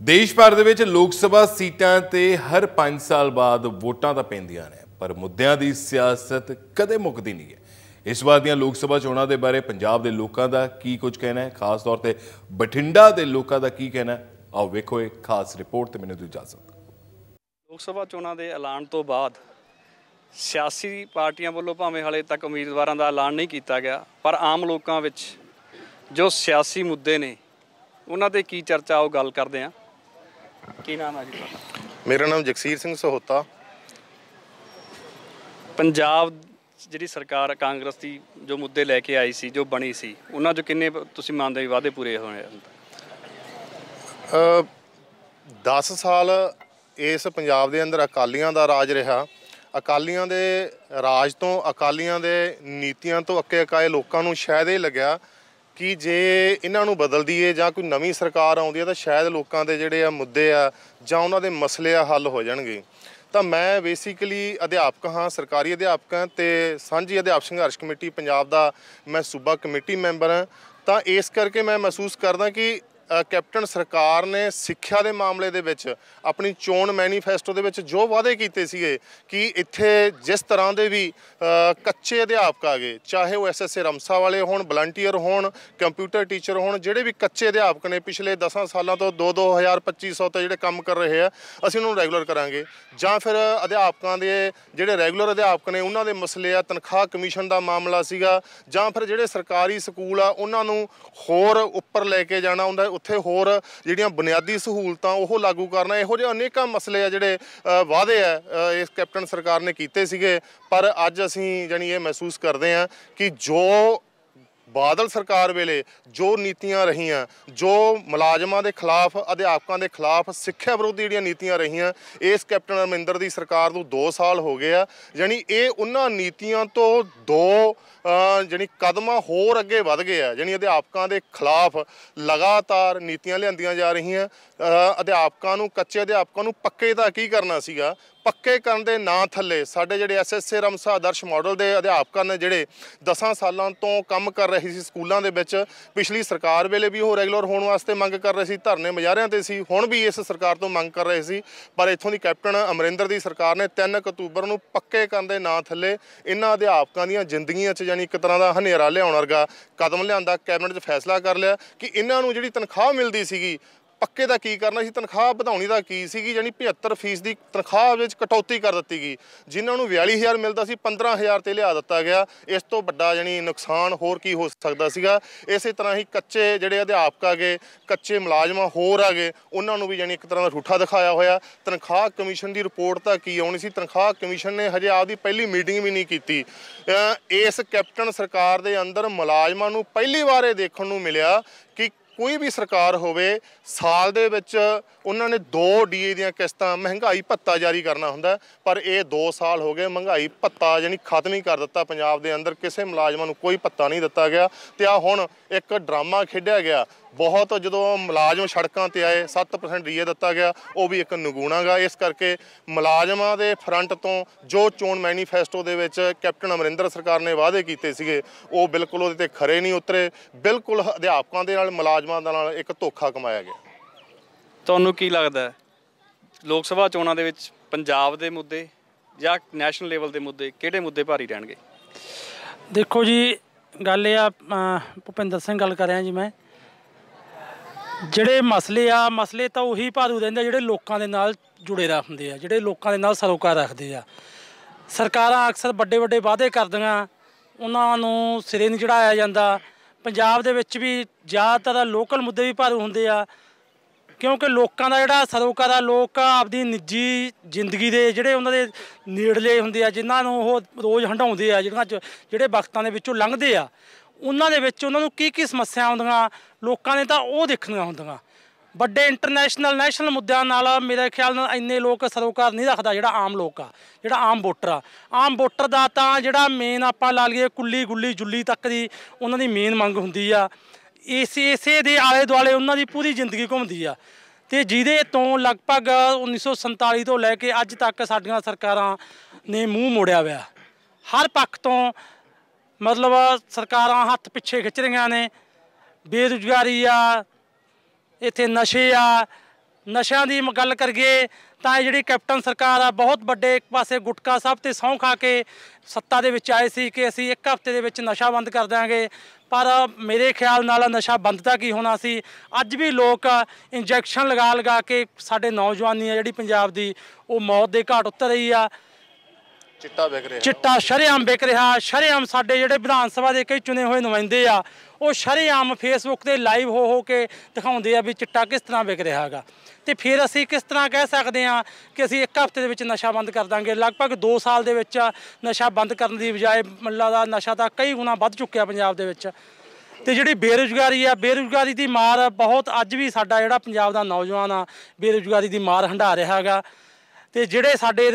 ਦੇਸ਼ ਭਰ ਦੇ ਵਿੱਚ ਲੋਕ ਸਭਾ ਸੀਟਾਂ ਤੇ ਹਰ 5 ਸਾਲ ਬਾਅਦ ਵੋਟਾਂ ਤਾਂ ਪੈਂਦੀਆਂ ਨੇ, ਪਰ ਮੁੱਦਿਆਂ ਦੀ ਸਿਆਸਤ ਕਦੇ ਮੁੱਕਦੀ ਨਹੀਂ ਹੈ। ਇਸ ਵਾਰ ਦੀਆਂ ਲੋਕ ਸਭਾ ਚੋਣਾਂ ਦੇ ਬਾਰੇ ਪੰਜਾਬ ਦੇ ਲੋਕਾਂ ਦਾ ਕੀ ਕੁਝ ਕਹਿਣਾ ਹੈ? ਖਾਸ ਤੌਰ ਤੇ ਬਠਿੰਡਾ ਦੇ ਲੋਕਾਂ ਦਾ ਕੀ ਕਹਿਣਾ ਆਓ ਵੇਖੋ ਇਹ ਖਾਸ ਰਿਪੋਰਟ ਤੇ ਮੈਨੂੰ ਦਿਓ ਇਜਾਜ਼ਤ। ਲੋਕ ਸਭਾ ਚੋਣਾਂ ਦੇ ਐਲਾਨ ਤੋਂ ਬਾਅਦ ਸਿਆਸੀ ਪਾਰਟੀਆਂ ਵੱਲੋਂ ਭਾਵੇਂ ਹਾਲੇ ਤੱਕ ਉਮੀਦਵਾਰਾਂ ਦਾ ਐਲਾਨ ਨਹੀਂ ਕੀਤਾ ਗਿਆ, ਪਰ ਆਮ ਲੋਕਾਂ ਵਿੱਚ ਜੋ ਸਿਆਸੀ ਮੁੱਦੇ ਨੇ, ਉਹਨਾਂ ਤੇ ਕੀ ਚਰਚਾ ਉਹ ਗੱਲ ਕਰਦੇ ਆ ਕੀ ਨਾਮ ਹੈ ਜੀ ਤੁਹਾਡਾ? ਮੇਰਾ ਨਾਮ ਜਗਸੀਰ ਸਿੰਘ ਸਹੋਤਾ। ਪੰਜਾਬ ਜਿਹੜੀ ਸਰਕਾਰ ਕਾਂਗਰਸ ਦੀ ਜੋ ਮੁੱਦੇ ਲੈ ਕੇ ਆਈ ਸੀ ਜੋ ਬਣੀ ਸੀ ਉਹਨਾਂ 'ਚ ਕਿੰਨੇ ਤੁਸੀਂ ਮੰਨਦੇ ਹੋ ਵਾਅਦੇ ਪੂਰੇ ਹੋਏ ਹਨ? ਅ, 10 ਸਾਲ ਇਸ ਪੰਜਾਬ ਦੇ ਅੰਦਰ ਅਕਾਲੀਆਂ ਦਾ ਰਾਜ ਰਿਹਾ। ਅਕਾਲੀਆਂ ਦੇ ਰਾਜ ਤੋਂ ਅਕਾਲੀਆਂ ਦੇ ਨੀਤੀਆਂ ਤੋਂ ਅੱਕੇ ਅਕਾਏ ਲੋਕਾਂ ਨੂੰ ਸ਼ਾਇਦ ਇਹ ਲੱਗਿਆ। ਕਿ ਜੇ ਇਹਨਾਂ ਨੂੰ ਬਦਲ ਦਈਏ ਜਾਂ ਕੋਈ ਨਵੀਂ ਸਰਕਾਰ ਆਉਂਦੀ ਹੈ ਤਾਂ ਸ਼ਾਇਦ ਲੋਕਾਂ ਦੇ ਜਿਹੜੇ ਆ ਮੁੱਦੇ ਆ ਜਾਂ ਉਹਨਾਂ ਦੇ ਮਸਲੇ ਆ ਹੱਲ ਹੋ ਜਾਣਗੇ। ਤਾਂ ਮੈਂ ਬੇਸਿਕਲੀ ਅਧਿਆਪਕ ਹਾਂ, ਸਰਕਾਰੀ ਅਧਿਆਪਕ ਹਾਂ ਤੇ ਸਾਂਝੀ ਅਧਿਆਪਕ ਸੰਘਰਸ਼ ਕਮੇਟੀ, ਪੰਜਾਬ ਦਾ ਮੈਂ ਸੂਬਾ ਕਮੇਟੀ ਮੈਂਬਰ ਹਾਂ। ਤਾਂ ਇਸ ਕਰਕੇ ਮੈਂ ਮਹਿਸੂਸ ਕਰਦਾ ਕਿ ਕੈਪਟਨ ਸਰਕਾਰ ਨੇ ਸਿੱਖਿਆ ਦੇ ਮਾਮਲੇ ਦੇ ਵਿੱਚ ਆਪਣੀ ਚੋਣ ਮੈਨੀਫੈਸਟੋ ਦੇ ਵਿੱਚ ਜੋ ਵਾਅਦੇ ਕੀਤੇ ਸੀਗੇ ਕਿ ਇੱਥੇ ਜਿਸ ਤਰ੍ਹਾਂ ਦੇ ਵੀ ਕੱਚੇ ਅਧਿਆਪਕ ਆ ਗਏ ਚਾਹੇ ਉਹ ਐਸਐਸਏ ਰਮਸਾ ਵਾਲੇ ਹੋਣ, ਵਲੰਟੀਅਰ ਹੋਣ, ਕੰਪਿਊਟਰ ਟੀਚਰ ਹੋਣ, ਜਿਹੜੇ ਵੀ ਕੱਚੇ ਅਧਿਆਪਕ ਨੇ ਪਿਛਲੇ 10 ਸਾਲਾਂ ਤੋਂ 2-2000 2500 ਤੇ ਜਿਹੜੇ ਕੰਮ ਕਰ ਰਹੇ ਆ, ਅਸੀਂ ਉਹਨਾਂ ਨੂੰ ਰੈਗੂਲਰ ਕਰਾਂਗੇ। ਜਾਂ ਫਿਰ ਅਧਿਆਪਕਾਂ ਦੇ ਜਿਹੜੇ ਰੈਗੂਲਰ ਅਧਿਆਪਕ ਨੇ, ਉਹਨਾਂ ਦੇ ਮਸਲੇ ਆ, ਤਨਖਾਹ ਕਮਿਸ਼ਨ ਦਾ ਮਾਮਲਾ ਸੀਗਾ, ਜਾਂ ਫਿਰ ਜਿਹੜੇ ਸਰਕਾਰੀ ਸਕੂਲ ਆ, ਉਹਨਾਂ ਨੂੰ ਹੋਰ ਉੱਪਰ ਲੈ ਕੇ ਜਾਣਾ ਹੁੰਦਾ ਉੱਥੇ ਹੋਰ ਜਿਹੜੀਆਂ ਬੁਨਿਆਦੀ ਸਹੂਲਤਾਂ ਉਹ ਲਾਗੂ ਕਰਨਾ ਇਹੋ ਜਿਹੇ ਅਨੇਕਾਂ ਮਸਲੇ ਆ ਜਿਹੜੇ ਵਾਅਦੇ ਆ ਇਸ ਕੈਪਟਨ ਸਰਕਾਰ ਨੇ ਕੀਤੇ ਸੀਗੇ। ਪਰ ਅੱਜ ਅਸੀਂ ਜਾਨੀ ਇਹ ਮਹਿਸੂਸ ਕਰਦੇ ਆ ਕਿ ਜੋ ਬਾਦਲ ਸਰਕਾਰ ਵੇਲੇ ਜੋ ਨੀਤੀਆਂ ਰਹੀਆਂ ਜੋ ਮੁਲਾਜ਼ਮਾਂ ਦੇ ਖਿਲਾਫ ਅਧਿਆਪਕਾਂ ਦੇ ਖਿਲਾਫ ਸਿੱਖਿਆ ਵਿਰੋਧੀ ਜਿਹੜੀਆਂ ਨੀਤੀਆਂ ਰਹੀਆਂ ਇਸ ਕੈਪਟਨ ਅਮਰਿੰਦਰ ਦੀ ਸਰਕਾਰ ਨੂੰ 2 ਸਾਲ ਹੋ ਗਏ ਆ ਯਾਨੀ ਇਹ ਉਹਨਾਂ ਨੀਤੀਆਂ ਤੋਂ ਦੋ ਅ, ਜਾਣੀ ਕਦਮਾਂ ਹੋਰ ਅੱਗੇ ਵਧ ਗਏ ਆ ਜਾਣੀ ਅਧਿਆਪਕਾਂ ਦੇ ਖਿਲਾਫ ਲਗਾਤਾਰ ਨੀਤੀਆਂ ਲਿਆਂਦੀਆਂ ਜਾ ਰਹੀਆਂ ਅਧਿਆਪਕਾਂ ਨੂੰ ਕੱਚੇ ਅਧਿਆਪਕਾਂ ਨੂੰ ਪੱਕੇ ਤਾਂ ਕੀ ਕਰਨਾ ਸੀਗਾ? ਪੱਕੇ ਕਰਨ ਦੇ ਨਾਂ ਥੱਲੇ ਸਾਡੇ ਜਿਹੜੇ ਐਸਐਸਏ ਰਮਸਾ ਆਦਰਸ਼ ਮਾਡਲ ਦੇ ਅਧਿਆਪਕਾਂ ਨੇ ਜਿਹੜੇ 10 ਸਾਲਾਂ ਤੋਂ ਕੰਮ ਕਰ ਰਹੇ ਸੀ ਸਕੂਲਾਂ ਦੇ ਵਿੱਚ, ਪਿਛਲੀ ਸਰਕਾਰ ਵੇਲੇ ਵੀ ਉਹ ਰੈਗੂਲਰ ਹੋਣ ਵਾਸਤੇ ਮੰਗ ਕਰ ਰਹੇ ਸੀ, ਧਰਨੇ ਮੁਜ਼ਾਹਰਿਆਂ ਤੇ ਸੀ, ਹੁਣ ਵੀ ਇਸ ਸਰਕਾਰ ਤੋਂ ਮੰਗ ਕਰ ਰਹੇ ਸੀ। ਪਰ ਇੱਥੋਂ ਦੀ ਕੈਪਟਨ ਅਮਰਿੰਦਰ ਦੀ ਸਰਕਾਰ ਨੇ 3 ਅਕਤੂਬਰ ਨੂੰ ਪੱਕੇ ਕਰਨ ਦੇ ਨਾਂ ਥੱਲੇ ਇਹਨਾਂ ਅਧਿਆਪਕਾਂ ਦੀਆਂ ਜ਼ਿੰਦਗੀਆਂ 'ਚ ਯਾਨੀ ਇੱਕ ਤਰ੍ਹਾਂ ਦਾ ਹਨੇਰਾ ਲਿਆਉਣ ਵਰਗਾ ਕਦਮ ਲਿਆਂਦਾ, ਕੈਬਨਿਟ 'ਚ ਫੈਸਲਾ ਕਰ ਲਿਆ ਕਿ ਇਹਨਾਂ ਨੂੰ ਜਿਹੜੀ ਤਨਖਾਹ ਮਿਲਦੀ ਸੀਗੀ ਪੱਕੇ ਦਾ ਕੀ ਕਰਨਾ ਸੀ? ਤਨਖਾਹ ਵਧਾਉਣੀ ਦਾ ਕੀ ਸੀਗੀ? ਯਾਨੀ 75% ਦੀ ਤਨਖਾਹ ਵਿੱਚ ਕਟੌਤੀ ਕਰ ਦਿੱਤੀ ਗਈ। ਜਿਨ੍ਹਾਂ ਨੂੰ 42000 ਮਿਲਦਾ ਸੀ 15000 ਤੇ ਲਿਆ ਦਿੱਤਾ ਗਿਆ। ਇਸ ਤੋਂ ਵੱਡਾ ਯਾਨੀ ਨੁਕਸਾਨ ਹੋਰ ਕੀ ਹੋ ਸਕਦਾ ਸੀਗਾ? ਇਸੇ ਤਰ੍ਹਾਂ ਹੀ ਕੱਚੇ ਜਿਹੜੇ ਅਧਿਆਪਕ ਆਗੇ, ਕੱਚੇ ਮੁਲਾਜ਼ਮ ਹੋਰ ਆਗੇ, ਉਹਨਾਂ ਨੂੰ ਵੀ ਯਾਨੀ ਇੱਕ ਤਰ੍ਹਾਂ ਦਾ ਠੂਠਾ ਦਿਖਾਇਆ ਹੋਇਆ। ਤਨਖਾਹ ਕਮਿਸ਼ਨ ਦੀ ਰਿਪੋਰਟ ਤਾਂ ਕੀ ਆਉਣੀ ਸੀ? ਤਨਖਾਹ ਕਮਿਸ਼ਨ ਨੇ ਹਜੇ ਆਪਦੀ ਪਹਿਲੀ ਮੀਟਿੰਗ ਵੀ ਨਹੀਂ ਕੀਤੀ। ਇਸ ਕੈਪਟਨ ਸਰਕਾਰ ਦੇ ਅੰਦਰ ਮੁਲਾਜ਼ਮਾਂ ਨੂੰ ਪਹਿਲੀ ਵਾਰ ਇਹ ਦੇਖਣ ਨੂੰ ਮਿਲਿਆ ਕਿ ਕੋਈ ਵੀ ਸਰਕਾਰ ਹੋਵੇ, ਸਾਲ ਦੇ ਵਿੱਚ ਉਹਨਾਂ ਨੇ ਦੋ ਡੀਏ ਦੀਆਂ ਕਿਸ਼ਤਾਂ ਮਹਿੰਗਾਈ ਭੱਤਾ ਜਾਰੀ ਕਰਨਾ ਹੁੰਦਾ ਪਰ ਇਹ 2 ਸਾਲ ਹੋ ਗਏ ਮਹਿੰਗਾਈ ਭੱਤਾ ਯਾਨੀ ਖਤਮ ਹੀ ਕਰ ਦਿੱਤਾ ਪੰਜਾਬ ਦੇ ਅੰਦਰ, ਕਿਸੇ ਮੁਲਾਜ਼ਮਾਂ ਨੂੰ ਕੋਈ ਭੱਤਾ ਨਹੀਂ ਦਿੱਤਾ ਗਿਆ। ਤੇ ਆ ਹੁਣ ਇੱਕ ਡਰਾਮਾ ਖੇਡਿਆ ਗਿਆ ਬਹੁਤ ਜਦੋਂ ਮੁਲਾਜ਼ਮ ਸੜਕਾਂ ਤੇ ਆਏ 7% ਡੀਏ ਦਿੱਤਾ ਗਿਆ ਉਹ ਵੀ ਇੱਕ ਨਗੂਣਾ ਗਾ। ਇਸ ਕਰਕੇ ਮੁਲਾਜ਼ਮਾਂ ਦੇ ਫਰੰਟ ਤੋਂ ਜੋ ਚੋਣ ਮੈਨੀਫੈਸਟੋ ਦੇ ਵਿੱਚ ਕੈਪਟਨ ਅਮਰਿੰਦਰ ਸਰਕਾਰ ਨੇ ਵਾਅਦੇ ਕੀਤੇ ਸੀਗੇ ਉਹ ਬਿਲਕੁਲ ਉਹਦੇ ਤੇ ਖਰੇ ਨਹੀਂ ਉਤਰੇ। ਬਿਲਕੁਲ ਅਧਿਆਪਕਾਂ ਦੇ ਨਾਲ ਮੁਲਾਜ਼ਮਾਂ ਦੇ ਨਾਲ ਇੱਕ ਧੋਖਾ ਕਮਾਇਆ ਗਿਆ। ਤੁਹਾਨੂੰ ਕੀ ਲੱਗਦਾ ਹੈ? ਲੋਕ ਸਭਾ ਚੋਣਾਂ ਦੇ ਵਿੱਚ ਪੰਜਾਬ ਦੇ ਮੁੱਦੇ ਜਾਂ ਨੈਸ਼ਨਲ ਲੈਵਲ ਦੇ ਮੁੱਦੇ ਕਿਹੜੇ ਮੁੱਦੇ ਭਾਰੀ ਰਹਿਣਗੇ? ਦੇਖੋ ਜੀ ਗੱਲ ਇਹ ਆ ਭੁਪਿੰਦਰ ਸਿੰਘ ਗੱਲ ਕਰ ਰਿਹਾ ਜੀ ਮੈਂ। ਜਿਹੜੇ ਮਸਲੇ ਆ, ਮਸਲੇ ਤਾਂ ਉਹੀ ਭਾਰੂ ਰਹਿੰਦੇ ਆ ਜਿਹੜੇ ਲੋਕਾਂ ਦੇ ਨਾਲ ਜੁੜੇ ਰਹਿ ਹੁੰਦੇ ਆ, ਜਿਹੜੇ ਲੋਕਾਂ ਦੇ ਨਾਲ ਸਰੋਕਾਰ ਰੱਖਦੇ ਆ। ਸਰਕਾਰਾਂ ਅਕਸਰ ਵੱਡੇ ਵੱਡੇ ਵਾਅਦੇ ਕਰਦੀਆਂ, ਉਹਨਾਂ ਨੂੰ ਸਿਰੇ ਨਹੀਂ ਚੜਾਇਆ ਜਾਂਦਾ। ਪੰਜਾਬ ਦੇ ਵਿੱਚ ਵੀ ਜ਼ਿਆਦਾਤਰ ਲੋਕਲ ਮੁੱਦੇ ਵੀ ਭਾਰੂ ਹੁੰਦੇ ਆ, ਕਿਉਂਕਿ ਲੋਕਾਂ ਦਾ ਜਿਹੜਾ ਸਰੋਕਾਰ ਆ ਲੋਕ ਆਪਦੀ ਨਿੱਜੀ ਜ਼ਿੰਦਗੀ ਦੇ ਜਿਹੜੇ ਉਹਨਾਂ ਦੇ ਨੇੜਲੇ ਹੁੰਦੇ ਆ, ਜਿਨ੍ਹਾਂ ਨੂੰ ਉਹ ਰੋਜ਼ ਹੰਡਾਉਂਦੇ ਆ, ਜਿਹੜੀਆਂ 'ਚ- ਜਿਹੜੇ ਵਕਤਾਂ ਦੇ ਵਿੱਚੋਂ ਲੰਘਦੇ ਆ ਉਹਨਾਂ ਦੇ ਵਿੱਚ ਉਹਨਾਂ ਨੂੰ ਕੀ ਕੀ ਸਮੱਸਿਆ ਆਉਂਦੀਆਂ, ਲੋਕਾਂ ਨੇ ਤਾਂ ਉਹ ਦੇਖਣੀਆਂ ਹੁੰਦੀਆਂ। ਵੱਡੇ ਇੰਟਰਨੈਸ਼ਨਲ ਨੈਸ਼ਨਲ ਮੁੱਦਿਆਂ ਨਾਲ ਮੇਰੇ ਖਿਆਲ ਨਾਲ ਇੰਨੇ ਲੋਕ ਸਰੋਕਾਰ ਨਹੀਂ ਰੱਖਦਾ ਜਿਹੜਾ ਆਮ ਲੋਕ ਆ, ਜਿਹੜਾ ਆਮ ਵੋਟਰ ਆ। ਆਮ ਵੋਟਰ ਦਾ ਤਾਂ ਜਿਹੜਾ ਮੇਨ ਆਪਾਂ ਲਾ ਲਈਏ ਕੁੱਲੀ ਗੁੱਲੀ ਜੁੱਲੀ ਤੱਕ ਦੀ ਉਹਨਾਂ ਦੀ ਮੇਨ ਮੰਗ ਹੁੰਦੀ ਆ। ਇਸੇ ਇਸੇ ਦੇ ਆਲੇ ਦੁਆਲੇ ਉਹਨਾਂ ਦੀ ਪੂਰੀ ਜ਼ਿੰਦਗੀ ਘੁੰਮਦੀ ਆ। ਤੇ ਜਿਹਦੇ ਤੋਂ ਲਗਭਗ 1947 ਤੋਂ ਲੈ ਕੇ ਅੱਜ ਤੱਕ ਸਾਡੀਆਂ ਸਰਕਾਰਾਂ ਨੇ ਮੂੰਹ ਮੋੜਿਆ ਹੋਇਆ। ਹਰ ਪੱਖ ਤੋਂ ਮਤਲਬ ਸਰਕਾਰਾਂ ਹੱਥ ਪਿੱਛੇ ਖਿੱਚ ਰਹੀਆਂ ਨੇ। ਬੇਰੁਜ਼ਗਾਰੀ ਆ, ਇੱਥੇ ਨਸ਼ੇ ਆ, ਨਸ਼ਿਆਂ ਦੀ ਗੱਲ ਕਰੀਏ ਤਾਂ ਇਹ ਜਿਹੜੀ ਕੈਪਟਨ ਸਰਕਾਰ ਆ, ਬਹੁਤ ਵੱਡੇ ਇੱਕ ਪਾਸੇ ਗੁਟਕਾ ਸਾਹਿਬ ਤੇ ਸਹੁੰ ਖਾ ਕੇ ਸੱਤਾ ਦੇ ਵਿੱਚ ਆਏ ਸੀ ਕਿ ਅਸੀਂ ਇੱਕ ਹਫ਼ਤੇ ਦੇ ਵਿੱਚ ਨਸ਼ਾ ਬੰਦ ਕਰ ਦਿਆਂਗੇ। ਪਰ ਮੇਰੇ ਖਿਆਲ ਨਾਲ ਨਸ਼ਾ ਬੰਦ ਤਾਂ ਕੀ ਹੋਣਾ ਸੀ। ਅੱਜ ਵੀ ਲੋਕ ਇੰਜੈਕਸ਼ਨ ਲਗਾ ਲਗਾ ਕੇ ਸਾਡੇ ਨੌਜਵਾਨੀ ਆ ਜਿਹੜੀ ਪੰਜਾਬ ਦੀ, ਉਹ ਮੌਤ ਦੇ ਘਾਟ ਉਤਰ ਰਹੀ ਆ। ਚਿੱਟਾ ਵਿਕ ਰਿਹਾ। ਚਿੱਟਾ ਸ਼ਰੇਆਮ ਵਿਕ ਰਿਹਾ। ਸ਼ਰੇਆਮ ਸਾਡੇ ਜਿਹੜੇ ਵਿਧਾਨ ਸਭਾ ਦੇ ਕਈ ਚੁਣੇ ਹੋਏ ਨੁਮਾਇੰਦੇ ਆ, ਉਹ ਸ਼ਰੇਆਮ ਫੇਸਬੁੱਕ ਤੇ ਲਾਈਵ ਹੋ ਹੋ ਕੇ ਦਿਖਾਉਂਦੇ ਆ ਵੀ ਚਿੱਟਾ ਕਿਸ ਤਰ੍ਹਾਂ ਵਿਕ ਰਿਹਾ ਹੈਗਾ। ਤੇ ਫਿਰ ਅਸੀਂ ਕਿਸ ਤਰ੍ਹਾਂ ਕਹਿ ਸਕਦੇ ਆ ਕਿ ਅਸੀਂ ਇੱਕ ਹਫ਼ਤੇ ਦੇ ਵਿੱਚ ਨਸ਼ਾ ਬੰਦ ਕਰ ਦਾਂਗੇ। ਲਗਭਗ 2 ਸਾਲ ਦੇ ਵਿੱਚ ਨਸ਼ਾ ਬੰਦ ਕਰਨ ਦੀ ਬਜਾਏ ਮੱਲਾ ਦਾ ਨਸ਼ਾ ਤਾਂ ਕਈ ਗੁਣਾ ਵੱਧ ਚੁੱਕਿਆ ਪੰਜਾਬ ਦੇ ਵਿੱਚ। ਤੇ ਜਿਹੜੀ ਬੇਰੁਜ਼ਗਾਰੀ ਆ, ਬੇਰੁਜ਼ਗਾਰੀ ਦੀ ਮਾਰ ਬਹੁਤ ਅੱਜ ਵੀ ਸਾਡਾ ਜਿਹੜਾ ਪੰਜਾਬ ਦਾ ਨੌਜਵਾਨ ਆ, ਬੇਰੁਜ਼ਗਾਰੀ ਦੀ ਮਾਰ ਹੰਢਾ ਰਿਹਾ ਹੈਗਾ। ਤੇ ਜਿਹੜੇ ਸਾਡੇ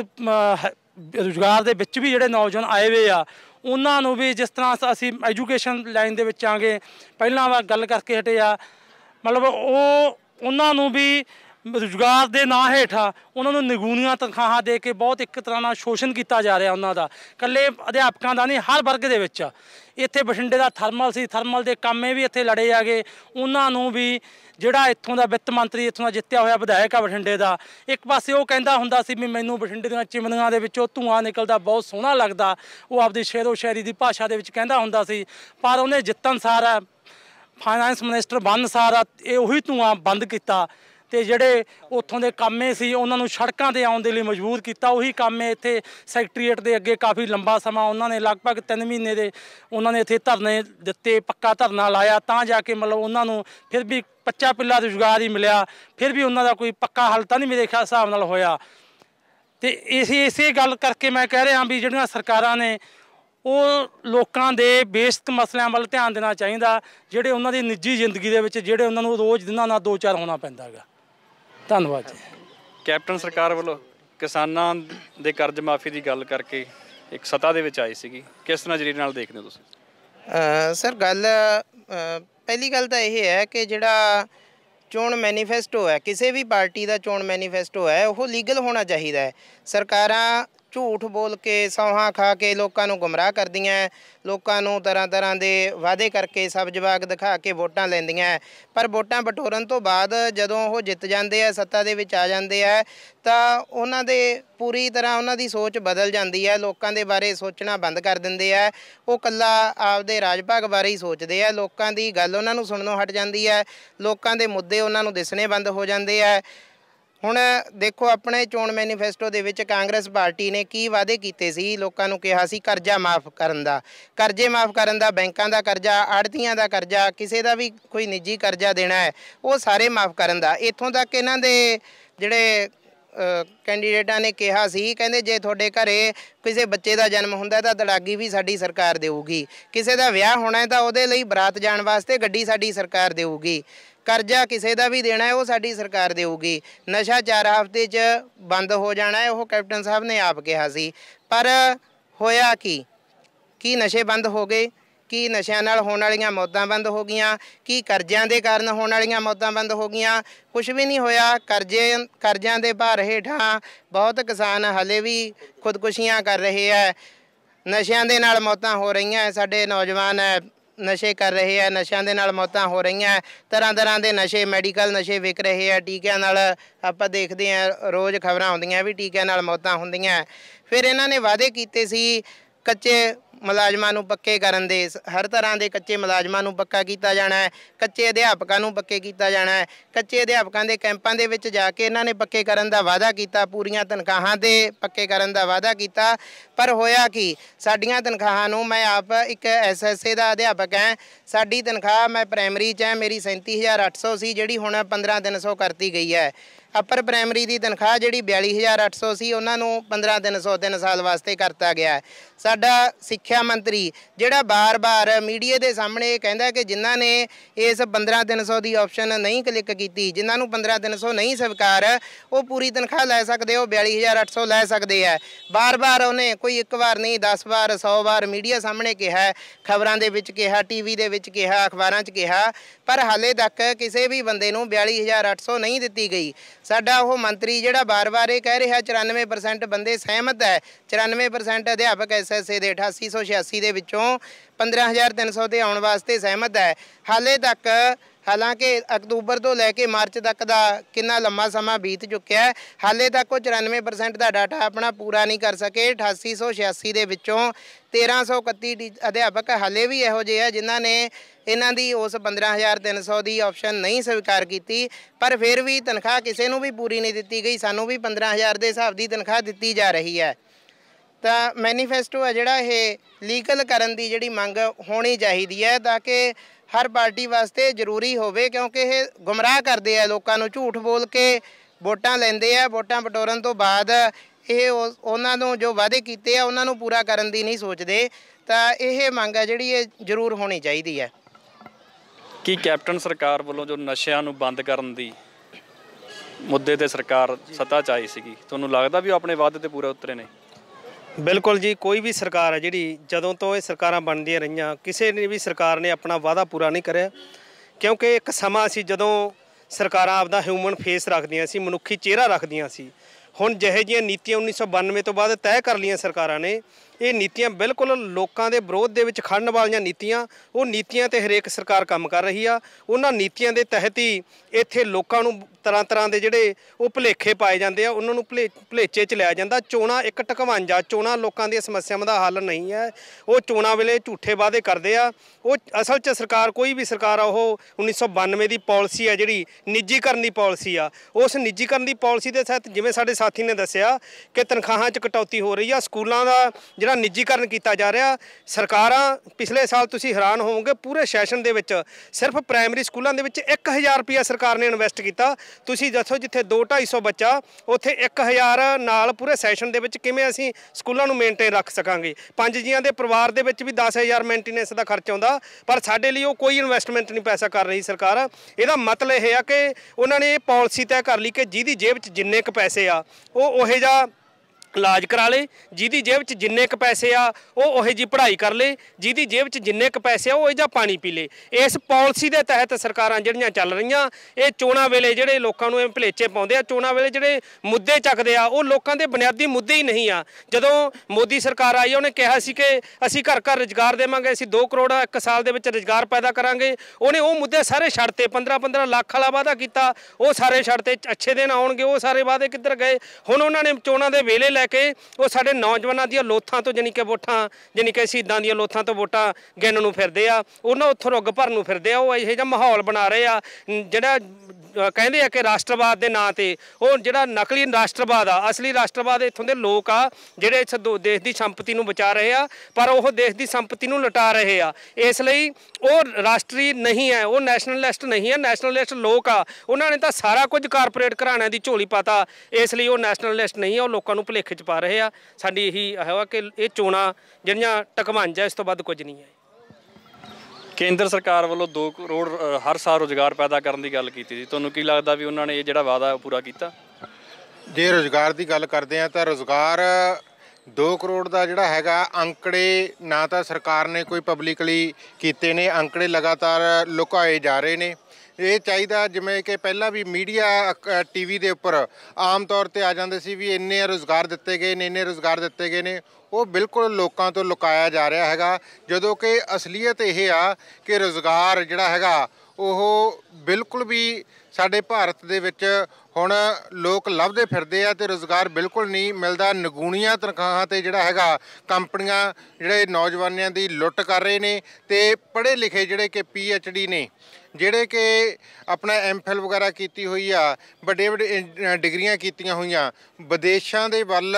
ਰੁਜ਼ਗਾਰ ਦੇ ਵਿੱਚ ਵੀ ਜਿਹੜੇ ਨੌਜਵਾਨ ਆਏ ਹੋਏ ਆ, ਉਹਨਾਂ ਨੂੰ ਵੀ ਜਿਸ ਤਰ੍ਹਾਂ ਅਸੀਂ ਐਜੂਕੇਸ਼ਨ ਲਾਈਨ ਦੇ ਵਿੱਚ ਆਂਗੇ ਪਹਿਲਾਂ ਵਾ ਗੱਲ ਕਰਕੇ ਹਟੇ ਆ, ਮਤਲਬ ਉਹ, ਉਹਨਾਂ ਨੂੰ ਵੀ ਰੁਜ਼ਗਾਰ ਦੇ ਨਾਂ ਹੇਠਾਂ ਉਹਨਾਂ ਨੂੰ ਨਿਗੂਨੀਆਂ ਤਨਖਾਹਾਂ ਦੇ ਕੇ ਬਹੁਤ ਇੱਕ ਤਰ੍ਹਾਂ ਨਾਲ ਸ਼ੋਸ਼ਣ ਕੀਤਾ ਜਾ ਰਿਹਾ ਉਹਨਾਂ ਦਾ। ਇਕੱਲੇ ਅਧਿਆਪਕਾਂ ਦਾ ਨਹੀਂ, ਹਰ ਵਰਗ ਦੇ ਵਿੱਚ। ਇੱਥੇ ਬਠਿੰਡੇ ਦਾ ਥਰਮਲ ਸੀ, ਥਰਮਲ ਦੇ ਕੰਮੇ ਵੀ ਇੱਥੇ ਲੜੇ ਆਗੇ ਉਹਨਾਂ ਨੂੰ ਵੀ ਜਿਹੜਾ ਇੱਥੋਂ ਦਾ ਵਿੱਤ ਮੰਤਰੀ ਇੱਥੋਂ ਦਾ ਜਿੱਤਿਆ ਹੋਇਆ ਵਿਧਾਇਕ ਆ ਬਠਿੰਡੇ ਦਾ, ਇੱਕ ਪਾਸੇ ਉਹ ਕਹਿੰਦਾ ਹੁੰਦਾ ਸੀ ਵੀ ਮੈਨੂੰ ਬਠਿੰਡੇ ਦੀਆਂ ਚਿਮਨੀਆਂ ਦੇ ਵਿੱਚੋਂ ਧੂਆਂ ਨਿਕਲਦਾ, ਬਹੁਤ ਸੋਹਣਾ ਲੱਗਦਾ, ਉਹ ਆਪਦੀ ਸ਼ੇਰੋ ਸ਼ਾਇਰੀ ਦੀ ਭਾਸ਼ਾ ਦੇ ਵਿੱਚ ਕਹਿੰਦਾ ਹੁੰਦਾ ਸੀ, ਪਰ ਉਹਨੇ ਜਿੱਤਣ ਸਾਰਾ ਫਾਈਨਾਂਸ ਮਿਨਿਸਟਰ ਬਣਨ ਸਾਰਾ ਇਹ ਉਹੀ ਧੂਆਂ ਬੰਦ ਕੀਤਾ। ਤੇ ਜਿਹੜੇ ਉੱਥੋਂ ਦੇ ਕਾਮੇ ਸੀ, ਉਹਨਾਂ ਨੂੰ ਸੜਕਾਂ ਤੇ ਆਉਣ ਦੇ ਲਈ ਮਜਬੂਰ ਕੀਤਾ। ਉਹੀ ਕਾਮੇ ਇੱਥੇ ਸੈਕਟਰੀਏਟ ਦੇ ਅੱਗੇ ਕਾਫੀ ਲੰਬਾ ਸਮਾਂ ਉਹਨਾਂ ਨੇ ਲਗਭਗ 3 ਮਹੀਨੇ ਦੇ ਉਹਨਾਂ ਨੇ ਇੱਥੇ ਧਰਨੇ ਦਿੱਤੇ, ਪੱਕਾ ਧਰਨਾ ਲਾਇਆ। ਤਾਂ ਜਾ ਕੇ ਮਤਲਬ ਉਹਨਾਂ ਨੂੰ ਫਿਰ ਵੀ ਪੱਚਾ ਪਿੱਲਾ ਰੁਜ਼ਗਾਰ ਹੀ ਮਿਲਿਆ। ਫਿਰ ਵੀ ਉਹਨਾਂ ਦਾ ਕੋਈ ਪੱਕਾ ਹੱਲ ਤਾਂ ਨਹੀਂ ਮੇਰੇ ਖਿਆਲ ਹਿਸਾਬ ਨਾਲ ਹੋਇਆ। ਤੇ ਇਸੇ ਇਸੇ ਗੱਲ ਕਰਕੇ ਮੈਂ ਕਹਿ ਰਿਹਾ ਵੀ ਜਿਹੜੀਆਂ ਸਰਕਾਰਾਂ ਨੇ, ਉਹ ਲੋਕਾਂ ਦੇ ਬੇਸਿਕ ਮਸਲਿਆਂ ਵੱਲ ਧਿਆਨ ਦੇਣਾ ਚਾਹੀਦਾ, ਜਿਹੜੇ ਉਹਨਾਂ ਦੀ ਨਿੱਜੀ ਜ਼ਿੰਦਗੀ ਦੇ ਵਿੱਚ, ਜਿਹੜੇ ਉਹਨਾਂ ਨੂੰ ਰੋਜ਼ ਦਿਨਾਂ ਨਾਲ ਦੋ ਚਾਰ ਹੋਣਾ ਪੈਂਦਾ ਹੈਗਾ। ਧੰਨਵਾਦ ਜੀ। ਕੈਪਟਨ ਸਰਕਾਰ ਵੱਲੋਂ ਕਿਸਾਨਾਂ ਦੇ ਕਰਜ਼ ਮਾਫੀ ਦੀ ਗੱਲ ਕਰਕੇ ਇੱਕ ਸੱਤਾ ਦੇ ਵਿੱਚ ਆਈ ਸੀਗੀ। ਕਿਸ ਨਜ਼ਰੀਏ ਨਾਲ ਦੇਖਦੇ ਹੋ ਤੁਸੀਂ? ਅ, ਸਰ ਗੱਲ ਪਹਿਲੀ ਗੱਲ ਤਾਂ ਇਹ ਹੈ ਕਿ ਜਿਹੜਾ ਚੋਣ ਮੈਨੀਫੈਸਟੋ ਹੈ ਕਿਸੇ ਵੀ ਪਾਰਟੀ ਦਾ ਚੋਣ ਮੈਨੀਫੈਸਟੋ ਹੈ ਉਹ ਲੀਗਲ ਹੋਣਾ ਚਾਹੀਦਾ ਹੈ। ਸਰਕਾਰਾਂ ਝੂਠ ਬੋਲ ਕੇ ਸੌਹਾਂ ਖਾ ਕੇ ਲੋਕਾਂ ਨੂੰ ਗੁੰਮਰਾਹ ਕਰਦੀਆਂ ਲੋਕਾਂ ਨੂੰ ਤਰ੍ਹਾਂ ਤਰ੍ਹਾਂ ਦੇ ਵਾਅਦੇ ਕਰਕੇ ਸਬ ਜਵਾਗ ਦਿਖਾ ਕੇ ਵੋਟਾਂ ਲੈਂਦੀਆਂ ਹੈ। ਪਰ ਵੋਟਾਂ ਬਟੋਰਨ ਤੋਂ ਬਾਅਦ ਜਦੋਂ ਉਹ ਜਿੱਤ ਜਾਂਦੇ ਆ ਸੱਤਾ ਦੇ ਵਿੱਚ ਆ ਜਾਂਦੇ ਆ ਤਾਂ ਉਹਨਾਂ ਦੇ ਪੂਰੀ ਤਰ੍ਹਾਂ ਉਹਨਾਂ ਦੀ ਸੋਚ ਬਦਲ ਜਾਂਦੀ ਹੈ ਲੋਕਾਂ ਦੇ ਬਾਰੇ ਸੋਚਣਾ ਬੰਦ ਕਰ ਦਿੰਦੇ ਆ ਉਹ ਕੱਲਾ ਆਪਦੇ ਰਾਜ ਭਾਗ ਬਾਰੇ ਹੀ ਸੋਚਦੇ ਆ ਲੋਕਾਂ ਦੀ ਗੱਲ ਉਹਨਾਂ ਨੂੰ ਸੁਣਨੋਂ ਹਟ ਜਾਂਦੀ ਹੈ ਲੋਕਾਂ ਦੇ ਮੁੱਦੇ ਉਹਨਾਂ ਨੂੰ ਦਿਸਣੇ ਬੰਦ ਹੋ ਜਾਂਦੇ ਆ ਹੁਣ ਦੇਖੋ ਆਪਣੇ ਚੋਣ ਮੈਨੀਫੈਸਟੋ ਦੇ ਵਿੱਚ ਕਾਂਗਰਸ ਪਾਰਟੀ ਨੇ ਕੀ ਵਾਅਦੇ ਕੀਤੇ ਸੀ? ਲੋਕਾਂ ਨੂੰ ਕਿਹਾ ਸੀ ਕਰਜ਼ਾ ਮਾਫ ਕਰਨ ਦਾ। ਕਰਜ਼ੇ ਮਾਫ ਕਰਨ ਦਾ, ਬੈਂਕਾਂ ਦਾ ਕਰਜ਼ਾ ਆੜਤੀਆਂ ਦਾ ਕਰਜ਼ਾ, ਕਿਸੇ ਦਾ ਵੀ ਕੋਈ ਨਿੱਜੀ ਕਰਜ਼ਾ ਦੇਣਾ ਹੈ, ਉਹ ਸਾਰੇ ਮਾਫ ਕਰਨ ਦਾ। ਇੱਥੋਂ ਤੱਕ ਇਹਨਾਂ ਦੇ ਜਿਹੜੇ ਕੈਂਡੀਡੇਟਾਂ ਨੇ ਕਿਹਾ ਸੀ, ਕਹਿੰਦੇ ਜੇ ਤੁਹਾਡੇ ਘਰੇ ਕਿਸੇ ਬੱਚੇ ਦਾ ਜਨਮ ਹੁੰਦਾ ਤਾਂ ਦੜਾਗੀ ਵੀ ਸਾਡੀ ਸਰਕਾਰ ਦੇਊਗੀ। ਕਿਸੇ ਦਾ ਵਿਆਹ ਹੋਣਾ ਤਾਂ ਉਹਦੇ ਲਈ ਬਰਾਤ ਜਾਣ ਵਾਸਤੇ ਗੱਡੀ ਸਾਡੀ ਸਰਕਾਰ ਦੇਊਗੀ। ਕਰਜ਼ਾ ਕਿਸੇ ਦਾ ਵੀ ਦੇਣਾ ਹੈ ਉਹ ਸਾਡੀ ਸਰਕਾਰ ਦੇਊਗੀ। ਨਸ਼ਾ ਚਾਰ ਹਫ਼ਤੇ 'ਚ ਬੰਦ ਹੋ ਜਾਣਾ ਹੈ ਉਹ ਕੈਪਟਨ ਸਾਹਿਬ ਨੇ ਆਪ ਕਿਹਾ ਸੀ। ਪਰ ਹੋਇਆ ਕੀ? ਕੀ ਨਸ਼ੇ ਬੰਦ ਹੋ ਗਏ? ਕੀ ਨਸ਼ਿਆਂ ਨਾਲ ਹੋਣ ਵਾਲੀਆਂ ਮੌਤਾਂ ਬੰਦ ਹੋ ਗਈਆਂ? ਕੀ ਕਰਜ਼ਿਆਂ ਦੇ ਕਾਰਨ ਹੋਣ ਵਾਲੀਆਂ ਮੌਤਾਂ ਬੰਦ ਹੋ ਗਈਆਂ? ਕੁਝ ਵੀ ਨਹੀਂ ਹੋਇਆ। ਕਰਜ਼ੇ ਕਰਜ਼ਿਆਂ ਦੇ ਭਾਰ ਹੇਠਾਂ ਬਹੁਤ ਕਿਸਾਨ ਹਲੇ ਵੀ ਖੁਦਕੁਸ਼ੀਆਂ ਕਰ ਰਹੇ ਹੈ। ਨਸ਼ਿਆਂ ਦੇ ਨਾਲ ਮੌਤਾਂ ਹੋ ਰਹੀਆਂ ਸਾਡੇ ਨੌਜਵਾਨ ਹੈ, ਨਸ਼ੇ ਕਰ ਰਹੇ ਆ, ਨਸ਼ਿਆਂ ਦੇ ਨਾਲ ਮੌਤਾਂ ਹੋ ਰਹੀਆਂ ਤਰ੍ਹਾਂ ਤਰ੍ਹਾਂ ਦੇ ਨਸ਼ੇ ਮੈਡੀਕਲ ਨਸ਼ੇ ਵਿਕ ਰਹੇ ਆ। ਟੀਕਿਆਂ ਨਾਲ ਆਪਾਂ ਦੇਖਦੇ ਆ, ਰੋਜ਼ ਖਬਰਾਂ ਆਉਂਦੀਆਂ ਵੀ ਟੀਕਿਆਂ ਨਾਲ ਮੌਤਾਂ ਹੁੰਦੀਆਂ। ਫਿਰ ਇਹਨਾਂ ਨੇ ਵਾਅਦੇ ਕੀਤੇ ਸੀ, ਕੱਚੇ ਮੁਲਾਜ਼ਮਾਂ ਨੂੰ ਪੱਕੇ ਕਰਨ ਦੇ ਸ- ਹਰ ਤਰ੍ਹਾਂ ਦੇ ਕੱਚੇ ਮੁਲਾਜ਼ਮਾਂ ਨੂੰ ਪੱਕਾ ਕੀਤਾ ਜਾਣਾ ਹੈ, ਕੱਚੇ ਅਧਿਆਪਕਾਂ ਨੂੰ ਪੱਕੇ ਕੀਤਾ ਜਾਣਾ ਹੈ, ਕੱਚੇ ਅਧਿਆਪਕਾਂ ਦੇ ਕੈਂਪਾਂ ਦੇ ਵਿੱਚ ਜਾ ਕੇ ਇਹਨਾਂ ਨੇ ਪੱਕੇ ਕਰਨ ਦਾ ਵਾਅਦਾ ਕੀਤਾ, ਪੂਰੀਆਂ ਤਨਖਾਹਾਂ ਦੇ ਪੱਕੇ ਕਰਨ ਦਾ ਵਾਅਦਾ ਕੀਤਾ, ਪਰ ਹੋਇਆ ਕੀ? ਸਾਡੀਆਂ ਤਨਖਾਹਾਂ ਨੂੰ ਮੈਂ ਆਪ ਇੱਕ ਐਸਐਸਏ ਦਾ ਅਧਿਆਪਕ ਹਾਂ, ਸਾਡੀ ਤਨਖਾਹ ਮੈਂ ਪ੍ਰਾਇਮਰੀ 'ਚ ਹੈ, ਮੇਰੀ 37800 ਸੀ ਜਿਹੜੀ ਹੁਣ 15300 ਕਰਤੀ ਗਈ ਹੈ। ਅਪਰ ਪ੍ਰਾਇਮਰੀ ਦੀ ਤਨਖਾਹ ਜਿਹੜੀ 42800 ਸੀ ਉਹਨਾਂ ਨੂੰ 15300 ਤਿੰਨ ਸਾਲ ਵਾਸਤੇ ਕਰਤਾ ਗਿਆ ਸਾਡਾ ਸਿੱਖਿਆ ਮੰਤਰੀ ਜਿਹੜਾ ਬਾਰ-ਬਾਰ ਮੀਡੀਆ ਦੇ ਸਾਹਮਣੇ ਕਹਿੰਦਾ ਕਿ ਜਿਨ੍ਹਾਂ ਨੇ ਇਸ 15300 ਦੀ ਆਪਸ਼ਨ ਨਹੀਂ ਕਲਿੱਕ ਕੀਤੀ, ਜਿਨ੍ਹਾਂ ਨੂੰ 15300 ਨਹੀਂ ਸਵੀਕਾਰ, ਉਹ ਪੂਰੀ ਤਨਖਾਹ ਲੈ ਸਕਦੇ, ਉਹ 42800 ਲੈ ਸਕਦੇ ਆ ਬਾਰ-ਬਾਰ ਉਹਨੇ ਕੋਈ ਇੱਕ ਵਾਰ ਨਹੀਂ 10 ਵਾਰ 100 ਵਾਰ ਮੀਡੀਆ ਸਾਹਮਣੇ ਕਿਹਾ ਖਬਰਾਂ ਦੇ ਵਿੱਚ ਕਿਹਾ ਟੀਵੀ ਦੇ ਵਿੱਚ ਕਿਹਾ, ਅਖਬਾਰਾਂ 'ਚ ਕਿਹਾ, ਪਰ ਹਾਲੇ ਤੱਕ ਕਿਸੇ ਵੀ ਬੰਦੇ ਨੂੰ 42800 ਨਹੀਂ ਦਿੱਤੀ ਗਈ। ਸਾਡਾ ਉਹ ਮੰਤਰੀ ਜਿਹੜਾ ਬਾਰ-ਬਾਰ ਇਹ ਕਹਿ ਰਿਹਾ 94% ਬੰਦੇ ਸਹਿਮਤ ਹੈ। 94% ਅਧਿਆਪਕ ਐਸਐਸਏ ਦੇ 8886 ਦੇ ਵਿੱਚੋਂ 15300 ਤੇ ਆਉਣ ਵਾਸਤੇ ਸਹਿਮਤ ਹੈ। ਹਾਲੇ ਤੱਕ ਹਾਲਾਂਕਿ ਅਕਤੂਬਰ ਤੋਂ ਲੈ ਕੇ ਮਾਰਚ ਤੱਕ ਦਾ ਕਿੰਨਾ ਲੰਮਾ ਸਮਾਂ ਬੀਤ ਚੁੱਕਿਆ ਹੈ, ਹਾਲੇ ਤੱਕ ਉਹ 94% ਦਾ ਡਾਟਾ ਆਪਣਾ ਪੂਰਾ ਨਹੀਂ ਕਰ ਸਕੇ। 8886 ਦੇ ਵਿੱਚੋਂ 1331 ਟੀ- ਅਧਿਆਪਕ ਹਾਲੇ ਵੀ ਇਹੋ ਜਿਹੇ ਆ ਜਿਨ੍ਹਾਂ ਨੇ ਇਹਨਾਂ ਦੀ ਉਸ 15300 ਦੀ ਆਪਸ਼ਨ ਨਹੀਂ ਸਵੀਕਾਰ ਕੀਤੀ। ਪਰ ਫਿਰ ਵੀ ਤਨਖਾਹ ਕਿਸੇ ਨੂੰ ਵੀ ਪੂਰੀ ਨਹੀਂ ਦਿੱਤੀ ਗਈ। ਸਾਨੂੰ ਵੀ 15000 ਦੇ ਹਿਸਾਬ ਦੀ ਤਨਖਾਹ ਦਿੱਤੀ ਜਾ ਰਹੀ ਹੈ। ਤਾਂ ਮੈਨੀਫੈਸਟੋ ਹੈ ਜਿਹੜਾ ਇਹ ਲੀਗਲ ਕਰਨ ਦੀ ਜਿਹੜੀ ਮੰਗ ਹੋਣੀ ਚਾਹੀਦੀ ਹੈ ਤਾਂ ਕਿ ਹਰ ਪਾਰਟੀ ਵਾਸਤੇ ਜ਼ਰੂਰੀ ਹੋਵੇ, ਕਿਉਂਕਿ ਇਹ ਗੁੰਮਰਾਹ ਕਰਦੇ ਆ ਲੋਕਾਂ ਨੂੰ, ਝੂਠ ਬੋਲ ਕੇ ਵੋਟਾਂ ਲੈਂਦੇ ਆ। ਵੋਟਾਂ ਬਟੋਰਨ ਤੋਂ ਬਾਅਦ ਇਹ ਉਹਨਾਂ ਨੂੰ ਜੋ ਵਾਅਦੇ ਕੀਤੇ ਆ, ਉਹਨਾਂ ਨੂੰ ਪੂਰਾ ਕਰਨ ਦੀ ਨਹੀਂ ਸੋਚਦੇ। ਤਾਂ ਇਹ ਮੰਗ ਆ ਜਿਹੜੀ ਇਹ ਜ਼ਰੂਰ ਹੋਣੀ ਚਾਹੀਦੀ ਹੈ ਕੀ ਕੈਪਟਨ ਸਰਕਾਰ ਵੱਲੋਂ ਜੋ ਨਸ਼ਿਆਂ ਨੂੰ ਬੰਦ ਕਰਨ ਦੀ ਮੁੱਦੇ ਤੇ ਸਰਕਾਰ ਸੱਤਾ 'ਚ ਆਈ ਸੀਗੀ, ਤੁਹਾਨੂੰ ਲੱਗਦਾ ਵੀ ਉਹ ਆਪਣੇ ਵਾਅਦੇ ਤੇ ਪੂਰੇ ਉਤਰੇ ਨੇ? ਬਿਲਕੁਲ ਜੀ, ਕੋਈ ਵੀ ਸਰਕਾਰ ਹੈ ਜਿਹੜੀ, ਜਦੋਂ ਤੋਂ ਇਹ ਸਰਕਾਰਾਂ ਬਣਦੀਆਂ ਰਹੀਆਂ, ਕਿਸੇ ਨੇ ਵੀ ਸਰਕਾਰ ਨੇ ਆਪਣਾ ਵਾਅਦਾ ਪੂਰਾ ਨਹੀਂ ਕਰਿਆ। ਕਿਉਂਕਿ ਇੱਕ ਸਮਾਂ ਸੀ ਜਦੋਂ ਸਰਕਾਰਾਂ ਆਪਦਾ ਹਿਊਮਨ ਫੇਸ ਰੱਖਦੀਆਂ ਸੀ, ਮਨੁੱਖੀ ਚਿਹਰਾ ਰੱਖਦੀਆਂ ਸੀ। ਹੁਣ ਜਿਹੇ ਜਿਹੀਆਂ ਨੀਤੀਆਂ 1992 ਤੋਂ ਬਾਅਦ ਤੈਅ ਕਰ ਲਈਆਂ ਸਰਕਾਰਾਂ ਨੇ ਇਹ ਨੀਤੀਆਂ ਬਿਲਕੁਲ ਲੋਕਾਂ ਦੇ ਵਿਰੋਧ ਦੇ ਵਿੱਚ ਖੜਨ ਵਾਲੀਆਂ ਨੀਤੀਆਂ, ਉਹ ਨੀਤੀਆਂ ਤੇ ਹਰੇਕ ਸਰਕਾਰ ਕੰਮ ਕਰ ਰਹੀ ਆ। ਉਹਨਾਂ ਨੀਤੀਆਂ ਦੇ ਤਹਿਤ ਹੀ ਇੱਥੇ ਲੋਕਾਂ ਨੂੰ ਤਰ੍ਹਾਂ ਤਰ੍ਹਾਂ ਦੇ ਜਿਹੜੇ ਉਹ ਭੁਲੇਖੇ ਪਾਏ ਜਾਂਦੇ ਆ, ਉਹਨਾਂ ਨੂੰ ਭੁਲੇ- ਭੁਲੇਚੇ ਚ ਲਿਆ ਜਾਂਦਾ। ਚੋਣਾ ਇੱਕ ਟਕਵਾਂਜਾ ਚੋਣਾ ਲੋਕਾਂ ਦੀਆਂ ਸਮੱਸਿਆਵਾਂ ਦਾ ਹੱਲ ਨਹੀਂ ਹੈ। ਉਹ ਚੋਣਾ ਵੇਲੇ ਝੂਠੇ ਵਾਅਦੇ ਕਰਦੇ ਆ। ਉਹ ਅਸਲ 'ਚ ਸਰਕਾਰ, ਕੋਈ ਵੀ ਸਰਕਾਰ ਆ, ਉਹ 1992 ਦੀ ਪਾਲਿਸੀ ਆ, ਜਿਹੜੀ ਨਿੱਜੀਕਰਨ ਦੀ ਪਾਲਿਸੀ ਆ। ਉਸ ਨਿੱਜੀਕਰਨ ਦੀ ਪਾਲਿਸੀ ਦੇ ਤਹਿਤ ਜਿਵੇਂ ਸਾਡੇ ਸਾਥੀ ਨੇ ਦੱਸਿਆ ਕਿ ਤਨਖਾਹਾਂ 'ਚ ਕਟੌਤੀ ਹੋ ਰਹੀ ਆ, ਸਕੂਲਾਂ ਦਾ ਜਿਹੜਾ ਨਿੱਜੀਕਰਨ ਕੀਤਾ ਜਾ ਰਿਹਾ, ਸਰਕਾਰਾਂ ਪਿਛਲੇ ਸਾਲ ਤੁਸੀਂ ਹੈਰਾਨ ਹੋਵੋਗੇ, ਪੂਰੇ ਸੈਸ਼ਨ ਦੇ ਵਿੱਚ ਸਿਰਫ ਪ੍ਰਾਇਮਰੀ ਸਕੂਲਾਂ ਦੇ ਵਿੱਚ 1000 ਰੁਪਇਆ ਸਰਕਾਰ ਨੇ ਇਨਵੈਸਟ ਕੀਤਾ। ਤੁਸੀਂ ਦੱਸੋ ਜਿੱਥੇ 2-250 ਬੱਚਾ, ਉੱਥੇ 1000 ਨਾਲ ਪੂਰੇ ਸੈਸ਼ਨ ਦੇ ਵਿੱਚ ਕਿਵੇਂ ਅਸੀਂ ਸਕੂਲਾਂ ਨੂੰ ਮੇਨਟੇਨ ਰੱਖ ਸਕਾਂਗੇ? ਪੰਜ ਜੀਆਂ ਦੇ ਪਰਿਵਾਰ ਦੇ ਵਿੱਚ ਵੀ 10000 ਮੇਨਟੇਨੈਂਸ ਦਾ ਖਰਚ ਆਉਂਦਾ, ਪਰ ਸਾਡੇ ਲਈ ਉਹ ਕੋਈ ਇਨਵੈਸਟਮੈਂਟ ਨਹੀਂ ਪੈਸਾ ਕਰ ਰਹੀ ਸਰਕਾਰ। ਇਹਦਾ ਮਤਲਬ ਇਹ ਆ ਕਿ ਉਹਨਾਂ ਨੇ ਇਹ ਪਾਲਿਸੀ ਤੈਅ ਕਰ ਲਈ ਕਿ ਜਿਹਦੀ ਜੇਬ 'ਚ ਜਿੰਨੇ ਕ ਪੈਸੇ ਆ, ਉਹ ਉਹੇ ਜਿਹਾ ਇਲਾਜ ਕਰਾ ਲੇ, ਜਿਹਦੀ ਜੇਬ 'ਚ ਜਿੰਨੇ ਕ ਪੈਸੇ ਆ, ਉਹ ਉਹੇ ਜੀ ਪੜ੍ਹਾਈ ਕਰ ਲੇ, ਜਿਹਦੀ ਜੇਬ 'ਚ ਜਿੰਨੇ ਕ ਪੈਸੇ ਆ, ਉਹ ਇਹ ਪਾਣੀ ਪੀ ਲੇ। ਇਸ ਪਾਲਿਸੀ ਦੇ ਤਹਿਤ ਸਰਕਾਰਾਂ ਜਿਹੜੀਆਂ ਚੱਲ ਰਹੀਆਂ, ਇਹ ਚੋਣਾਂ ਵੇਲੇ ਜਿਹੜੇ ਲੋਕਾਂ ਨੂੰ ਇਹ ਭਲੇਚੇ ਪਾਉਂਦੇ ਆ, ਚੋਣਾਂ ਵੇਲੇ ਜਿਹੜੇ ਮੁੱਦੇ ਚੱਕਦੇ ਆ, ਉਹ ਲੋਕਾਂ ਦੇ ਬੁਨਿਆਦੀ ਮੁੱਦੇ ਹੀ ਨਹੀਂ ਆ। ਜਦੋਂ ਮੋਦੀ ਸਰਕਾਰ ਆਈ, ਉਹਨੇ ਕਿਹਾ ਸੀ ਕਿ ਅਸੀਂ ਘਰ ਘਰ ਰੁਜ਼ਗਾਰ ਦੇਵਾਂਗੇ, ਅਸੀਂ 2 ਕਰੋੜ ਇੱਕ ਸਾਲ ਦੇ ਵਿੱਚ ਰੁਜ਼ਗਾਰ ਪੈਦਾ ਕਰਾਂਗੇ। ਉਹਨੇ ਉਹ ਮੁੱਦੇ ਸਾਰੇ ਛੱਡਤੇ 15 15 ਲੱਖ ਵਾਲਾ ਵਾਅਦਾ ਕੀਤਾ, ਉਹ ਸਾਰੇ ਛੱਡਤੇ ਅੱਛੇ ਦਿਨ ਆਉਣਗੇ, ਉਹ ਸਾਰੇ ਵਾਅਦੇ ਕਿੱਧਰ ਗਏ? ਹੁਣ ਉਹਨਾਂ ਨੇ ਚੋਣਾਂ ਦੇ ਵੇਲੇ ਲੈ ਕੇ ਉਹ ਸਾਡੇ ਨੌਜਵਾਨਾਂ ਦੀਆਂ ਲੋਥਾਂ ਤੋਂ ਜਾਣੀ ਕਿ ਵੋਟਾਂ, ਜਾਣੀ ਕਿ ਸ਼ਹੀਦਾਂ ਦੀਆਂ ਲੋਥਾਂ ਤੋਂ ਵੋਟਾਂ ਗਿਣ ਨੂੰ ਫਿਰਦੇ ਆ। ਉਹਨਾਂ ਉੱਥੋਂ ਰੁੱਗ ਭਰਨ ਨੂੰ ਫਿਰਦੇ ਆ। ਉਹ ਇਹੋ ਜਿਹਾ ਮਾਹੌਲ ਬਣਾ ਰਹੇ ਆ। ਜਿਹੜਾ ਕਹਿੰਦੇ ਆ ਕਿ ਰਾਸ਼ਟਰਵਾਦ ਦੇ ਨਾਂ ਤੇ ਉਹ ਜਿਹੜਾ ਨਕਲੀ ਰਾਸ਼ਟਰਵਾਦ ਆ, ਅਸਲੀ ਰਾਸ਼ਟਰਵਾਦ ਇੱਥੋਂ ਦੇ ਲੋਕ ਆ, ਜਿਹੜੇ ਇਸ ਦੋ- ਦੇਸ਼ ਦੀ ਸੰਪਤੀ ਨੂੰ ਬਚਾ ਰਹੇ ਆ, ਪਰ ਉਹ ਦੇਸ਼ ਦੀ ਸੰਪਤੀ ਨੂੰ ਲਟਾ ਰਹੇ ਆ। ਇਸ ਲਈ ਉਹ ਰਾਸ਼ਟਰੀ ਨਹੀਂ ਹੈ, ਉਹ ਨੈਸ਼ਨਲਿਸਟ ਨਹੀਂ ਹੈ, ਨੈਸ਼ਨਲਿਸਟ ਲੋਕ ਆ। ਉਹਨਾਂ ਨੇ ਤਾਂ ਸਾਰਾ ਕੁਝ ਕਾਰਪੋਰੇਟ ਘਰਾਣਿਆਂ ਦੀ ਝੋਲੀ ਪਾਤਾ, ਇਸ ਲਈ ਉਹ ਨੈਸ਼ਨਲਿਸਟ ਨਹੀਂ ਆ, ਉਹ ਲੋਕਾਂ ਨੂੰ ਭੁਲੇਖੇ ਚ ਪਾ ਰਹੇ ਆ। ਸਾਡੀ ਇਹੀ ਹੈ ਕਿ ਇਹ ਚੋਣਾਂ ਜਿਹੜੀਆਂ ਟਕਮੰਜ ਆ, ਇਸ ਤੋਂ ਵੱਧ ਕੁਝ ਨਹੀਂ ਹੈ। ਕੇਂਦਰ ਸਰਕਾਰ ਵੱਲੋਂ 2 ਕਰੋੜ ਅ, ਹਰ ਸਾਲ ਰੋਜ਼ਗਾਰ ਪੈਦਾ ਕਰਨ ਦੀ ਗੱਲ ਕੀਤੀ ਸੀ। ਤੁਹਾਨੂੰ ਕੀ ਲੱਗਦਾ ਵੀ ਉਹਨਾਂ ਨੇ ਇਹ ਜਿਹੜਾ ਵਾਅਦਾ ਹੈ ਉਹ ਪੂਰਾ ਕੀਤਾ? ਜੇ ਰੋਜ਼ਗਾਰ ਦੀ ਗੱਲ ਕਰਦੇ ਆ ਤਾਂ ਰੋਜ਼ਗਾਰ 2 ਕਰੋੜ ਦਾ ਜਿਹੜਾ ਹੈਗਾ ਅੰਕੜੇ ਨਾ ਤਾਂ ਸਰਕਾਰ ਨੇ ਕੋਈ ਪਬਲਿਕਲੀ ਕੀਤੇ ਨੇ ਅੰਕੜੇ ਲਗਾਤਾਰ ਲੁਕਾਏ ਜਾ ਰਹੇ ਨੇ। ਇਹ ਚਾਹੀਦਾ ਜਿਵੇਂ ਕਿ ਪਹਿਲਾਂ ਵੀ ਮੀਡੀਆ ਟੀਵੀ ਦੇ ਉੱਪਰ ਆਮ ਤੌਰ ਤੇ ਆ ਜਾਂਦੇ ਸੀ ਵੀ ਇੰਨੇ ਰੋਜ਼ਗਾਰ ਦਿੱਤੇ ਗਏ ਨੇ, ਇੰਨੇ ਰੋਜ਼ਗਾਰ ਦਿੱਤੇ ਗਏ ਨੇ, ਉਹ ਬਿਲਕੁਲ ਲੋਕਾਂ ਤੋਂ ਲੁਕਾਇਆ ਜਾ ਰਿਹਾ ਹੈਗਾ। ਜਦੋਂ ਕਿ ਅਸਲੀਅਤ ਇਹ ਆ ਕਿ ਰੋਜ਼ਗਾਰ ਜਿਹੜਾ ਹੈਗਾ, ਉਹ ਬਿਲਕੁਲ ਵੀ ਸਾਡੇ ਭਾਰਤ ਦੇ ਵਿੱਚ ਹੁਣ ਲੋਕ ਲੱਭਦੇ ਫਿਰਦੇ ਆ ਤੇ ਰੋਜ਼ਗਾਰ ਬਿਲਕੁਲ ਨਹੀਂ ਮਿਲਦਾ। ਨਗੂਣੀਆਂ ਤਨਖਾਹਾਂ ਤੇ ਜਿਹੜਾ ਹੈਗਾ ਕੰਪਨੀਆਂ ਜਿਹੜੇ ਨੌਜਵਾਨਾਂ ਦੀ ਲੁੱਟ ਕਰ ਰਹੇ ਨੇ ਤੇ ਪੜ੍ਹੇ ਲਿਖੇ ਜਿਹੜੇ ਕਿ ਡੀ ਨੇ ਜਿਹੜੇ ਕਿ ਆਪਣਾ ਐਮਫਿਲ ਵਗੈਰਾ ਕੀਤੀ ਹੋਈ ਆ ਵੱਡੇ ਵੱਡੇ ਅਹ, ਡਿਗਰੀਆਂ ਕੀਤੀਆਂ ਹੋਈਆਂ। ਵਿਦੇਸ਼ਾਂ ਦੇ ਵੱਲ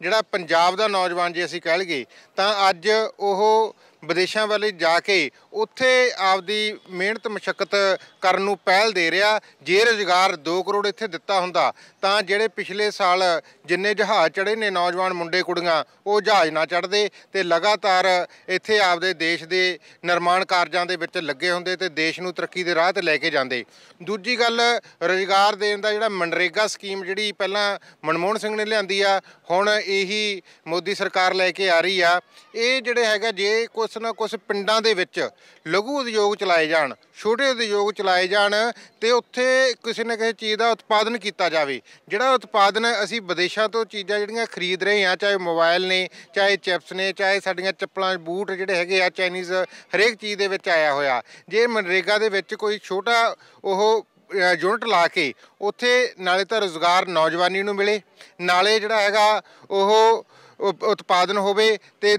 ਜਿਹੜਾ ਪੰਜਾਬ ਦਾ ਨੌਜਵਾਨ ਜੇ ਅਸੀਂ ਕਹਿ ਲਈਏ ਤਾਂ ਅੱਜ ਉਹ ਵਿਦੇਸ਼ਾਂ ਵੱਲ ਜਾ ਕੇ ਉੱਥੇ ਆਪਦੀ ਮਿਹਨਤ, ਮਸ਼ੱਕਤ ਕਰਨ ਨੂੰ ਪਹਿਲ ਦੇ ਰਿਹਾ। ਜੇ ਰੁਜ਼ਗਾਰ 2 ਕਰੋੜ ਇੱਥੇ ਦਿੱਤਾ ਹੁੰਦਾ ਤਾਂ ਜਿਹੜੇ ਪਿਛਲੇ ਸਾਲ ਜਿੰਨੇ ਜਹਾਜ਼ ਚੜੇ ਨੇ ਨੌਜਵਾਨ ਮੁੰਡੇ ਕੁੜੀਆਂ, ਉਹ ਜਹਾਜ਼ ਨਾ ਚੜਦੇ ਤੇ ਲਗਾਤਾਰ ਇੱਥੇ ਆਪਦੇ ਦੇਸ਼ ਦੇ ਨਿਰਮਾਣ ਕਾਰਜਾਂ ਦੇ ਵਿੱਚ ਲੱਗੇ ਹੁੰਦੇ ਤੇ ਦੇਸ਼ ਨੂੰ ਤਰੱਕੀ ਦੇ ਰਾਹ ਤੇ ਲੈ ਕੇ ਜਾਂਦੇ। ਦੂਜੀ ਗੱਲ, ਰੁਜ਼ਗਾਰ ਦੇਣ ਦਾ ਜਿਹੜਾ ਮਨਰੇਗਾ ਸਕੀਮ ਜਿਹੜੀ ਪਹਿਲਾਂ ਮਨਮੋਹਨ ਸਿੰਘ ਨੇ ਲਿਆਂਦੀ ਆ, ਹੁਣ ਇਹੀ ਮੋਦੀ ਸਰਕਾਰ ਲੈ ਕੇ ਆ ਰਹੀ ਆ। ਇਹ ਜਿਹੜੇ ਹੈਗਾ, ਜੇ ਕੁਛ ਨਾ ਕੁਛ ਪਿੰਡਾਂ ਦੇ ਵਿੱਚ ਲਘੂ ਉਦਯੋਗ ਚਲਾਏ ਜਾਣ, ਛੋਟੇ ਉਦਯੋਗ ਚਲਾਏ ਜਾਣ ਤੇ ਉੱਥੇ ਕਿਸੇ ਨਾ ਕਿਸੇ ਚੀਜ਼ ਦਾ ਉਤਪਾਦਨ ਕੀਤਾ ਜਾਵੇ ਜਿਹੜਾ ਉਤਪਾਦਨ ਅਸੀਂ ਵਿਦੇਸ਼ਾਂ ਤੋਂ ਚੀਜ਼ਾਂ ਜਿਹੜੀਆਂ ਖਰੀਦ ਰਹੇ ਹਾਂ, ਚਾਹੇ ਮੋਬਾਈਲ ਨੇ, ਚਾਹੇ ਚਿਪਸ ਨੇ, ਚਾਹੇ ਸਾਡੀਆਂ ਚੱਪਲਾਂ, ਬੂਟ ਜਿਹੜੇ ਹੈਗੇ ਆ, ਚਾਈਨੀਜ਼ ਹਰੇਕ ਚੀਜ਼ ਦੇ ਵਿੱਚ ਆਇਆ ਹੋਇਆ। ਜੇ ਮਨਰੇਗਾ ਦੇ ਵਿੱਚ ਕੋਈ ਛੋਟਾ ਉਹ ਯੂਨਿਟ ਲਾ ਕੇ ਉੱਥੇ ਨਾਲੇ ਤਾਂ ਰੋਜ਼ਗਾਰ ਨੌਜਵਾਨੀ ਨੂੰ ਮਿਲੇ, ਨਾਲੇ ਜਿਹੜਾ ਹੈਗਾ ਉਹ ਉਤਪਾਦਨ ਹੋਵੇ ਤੇ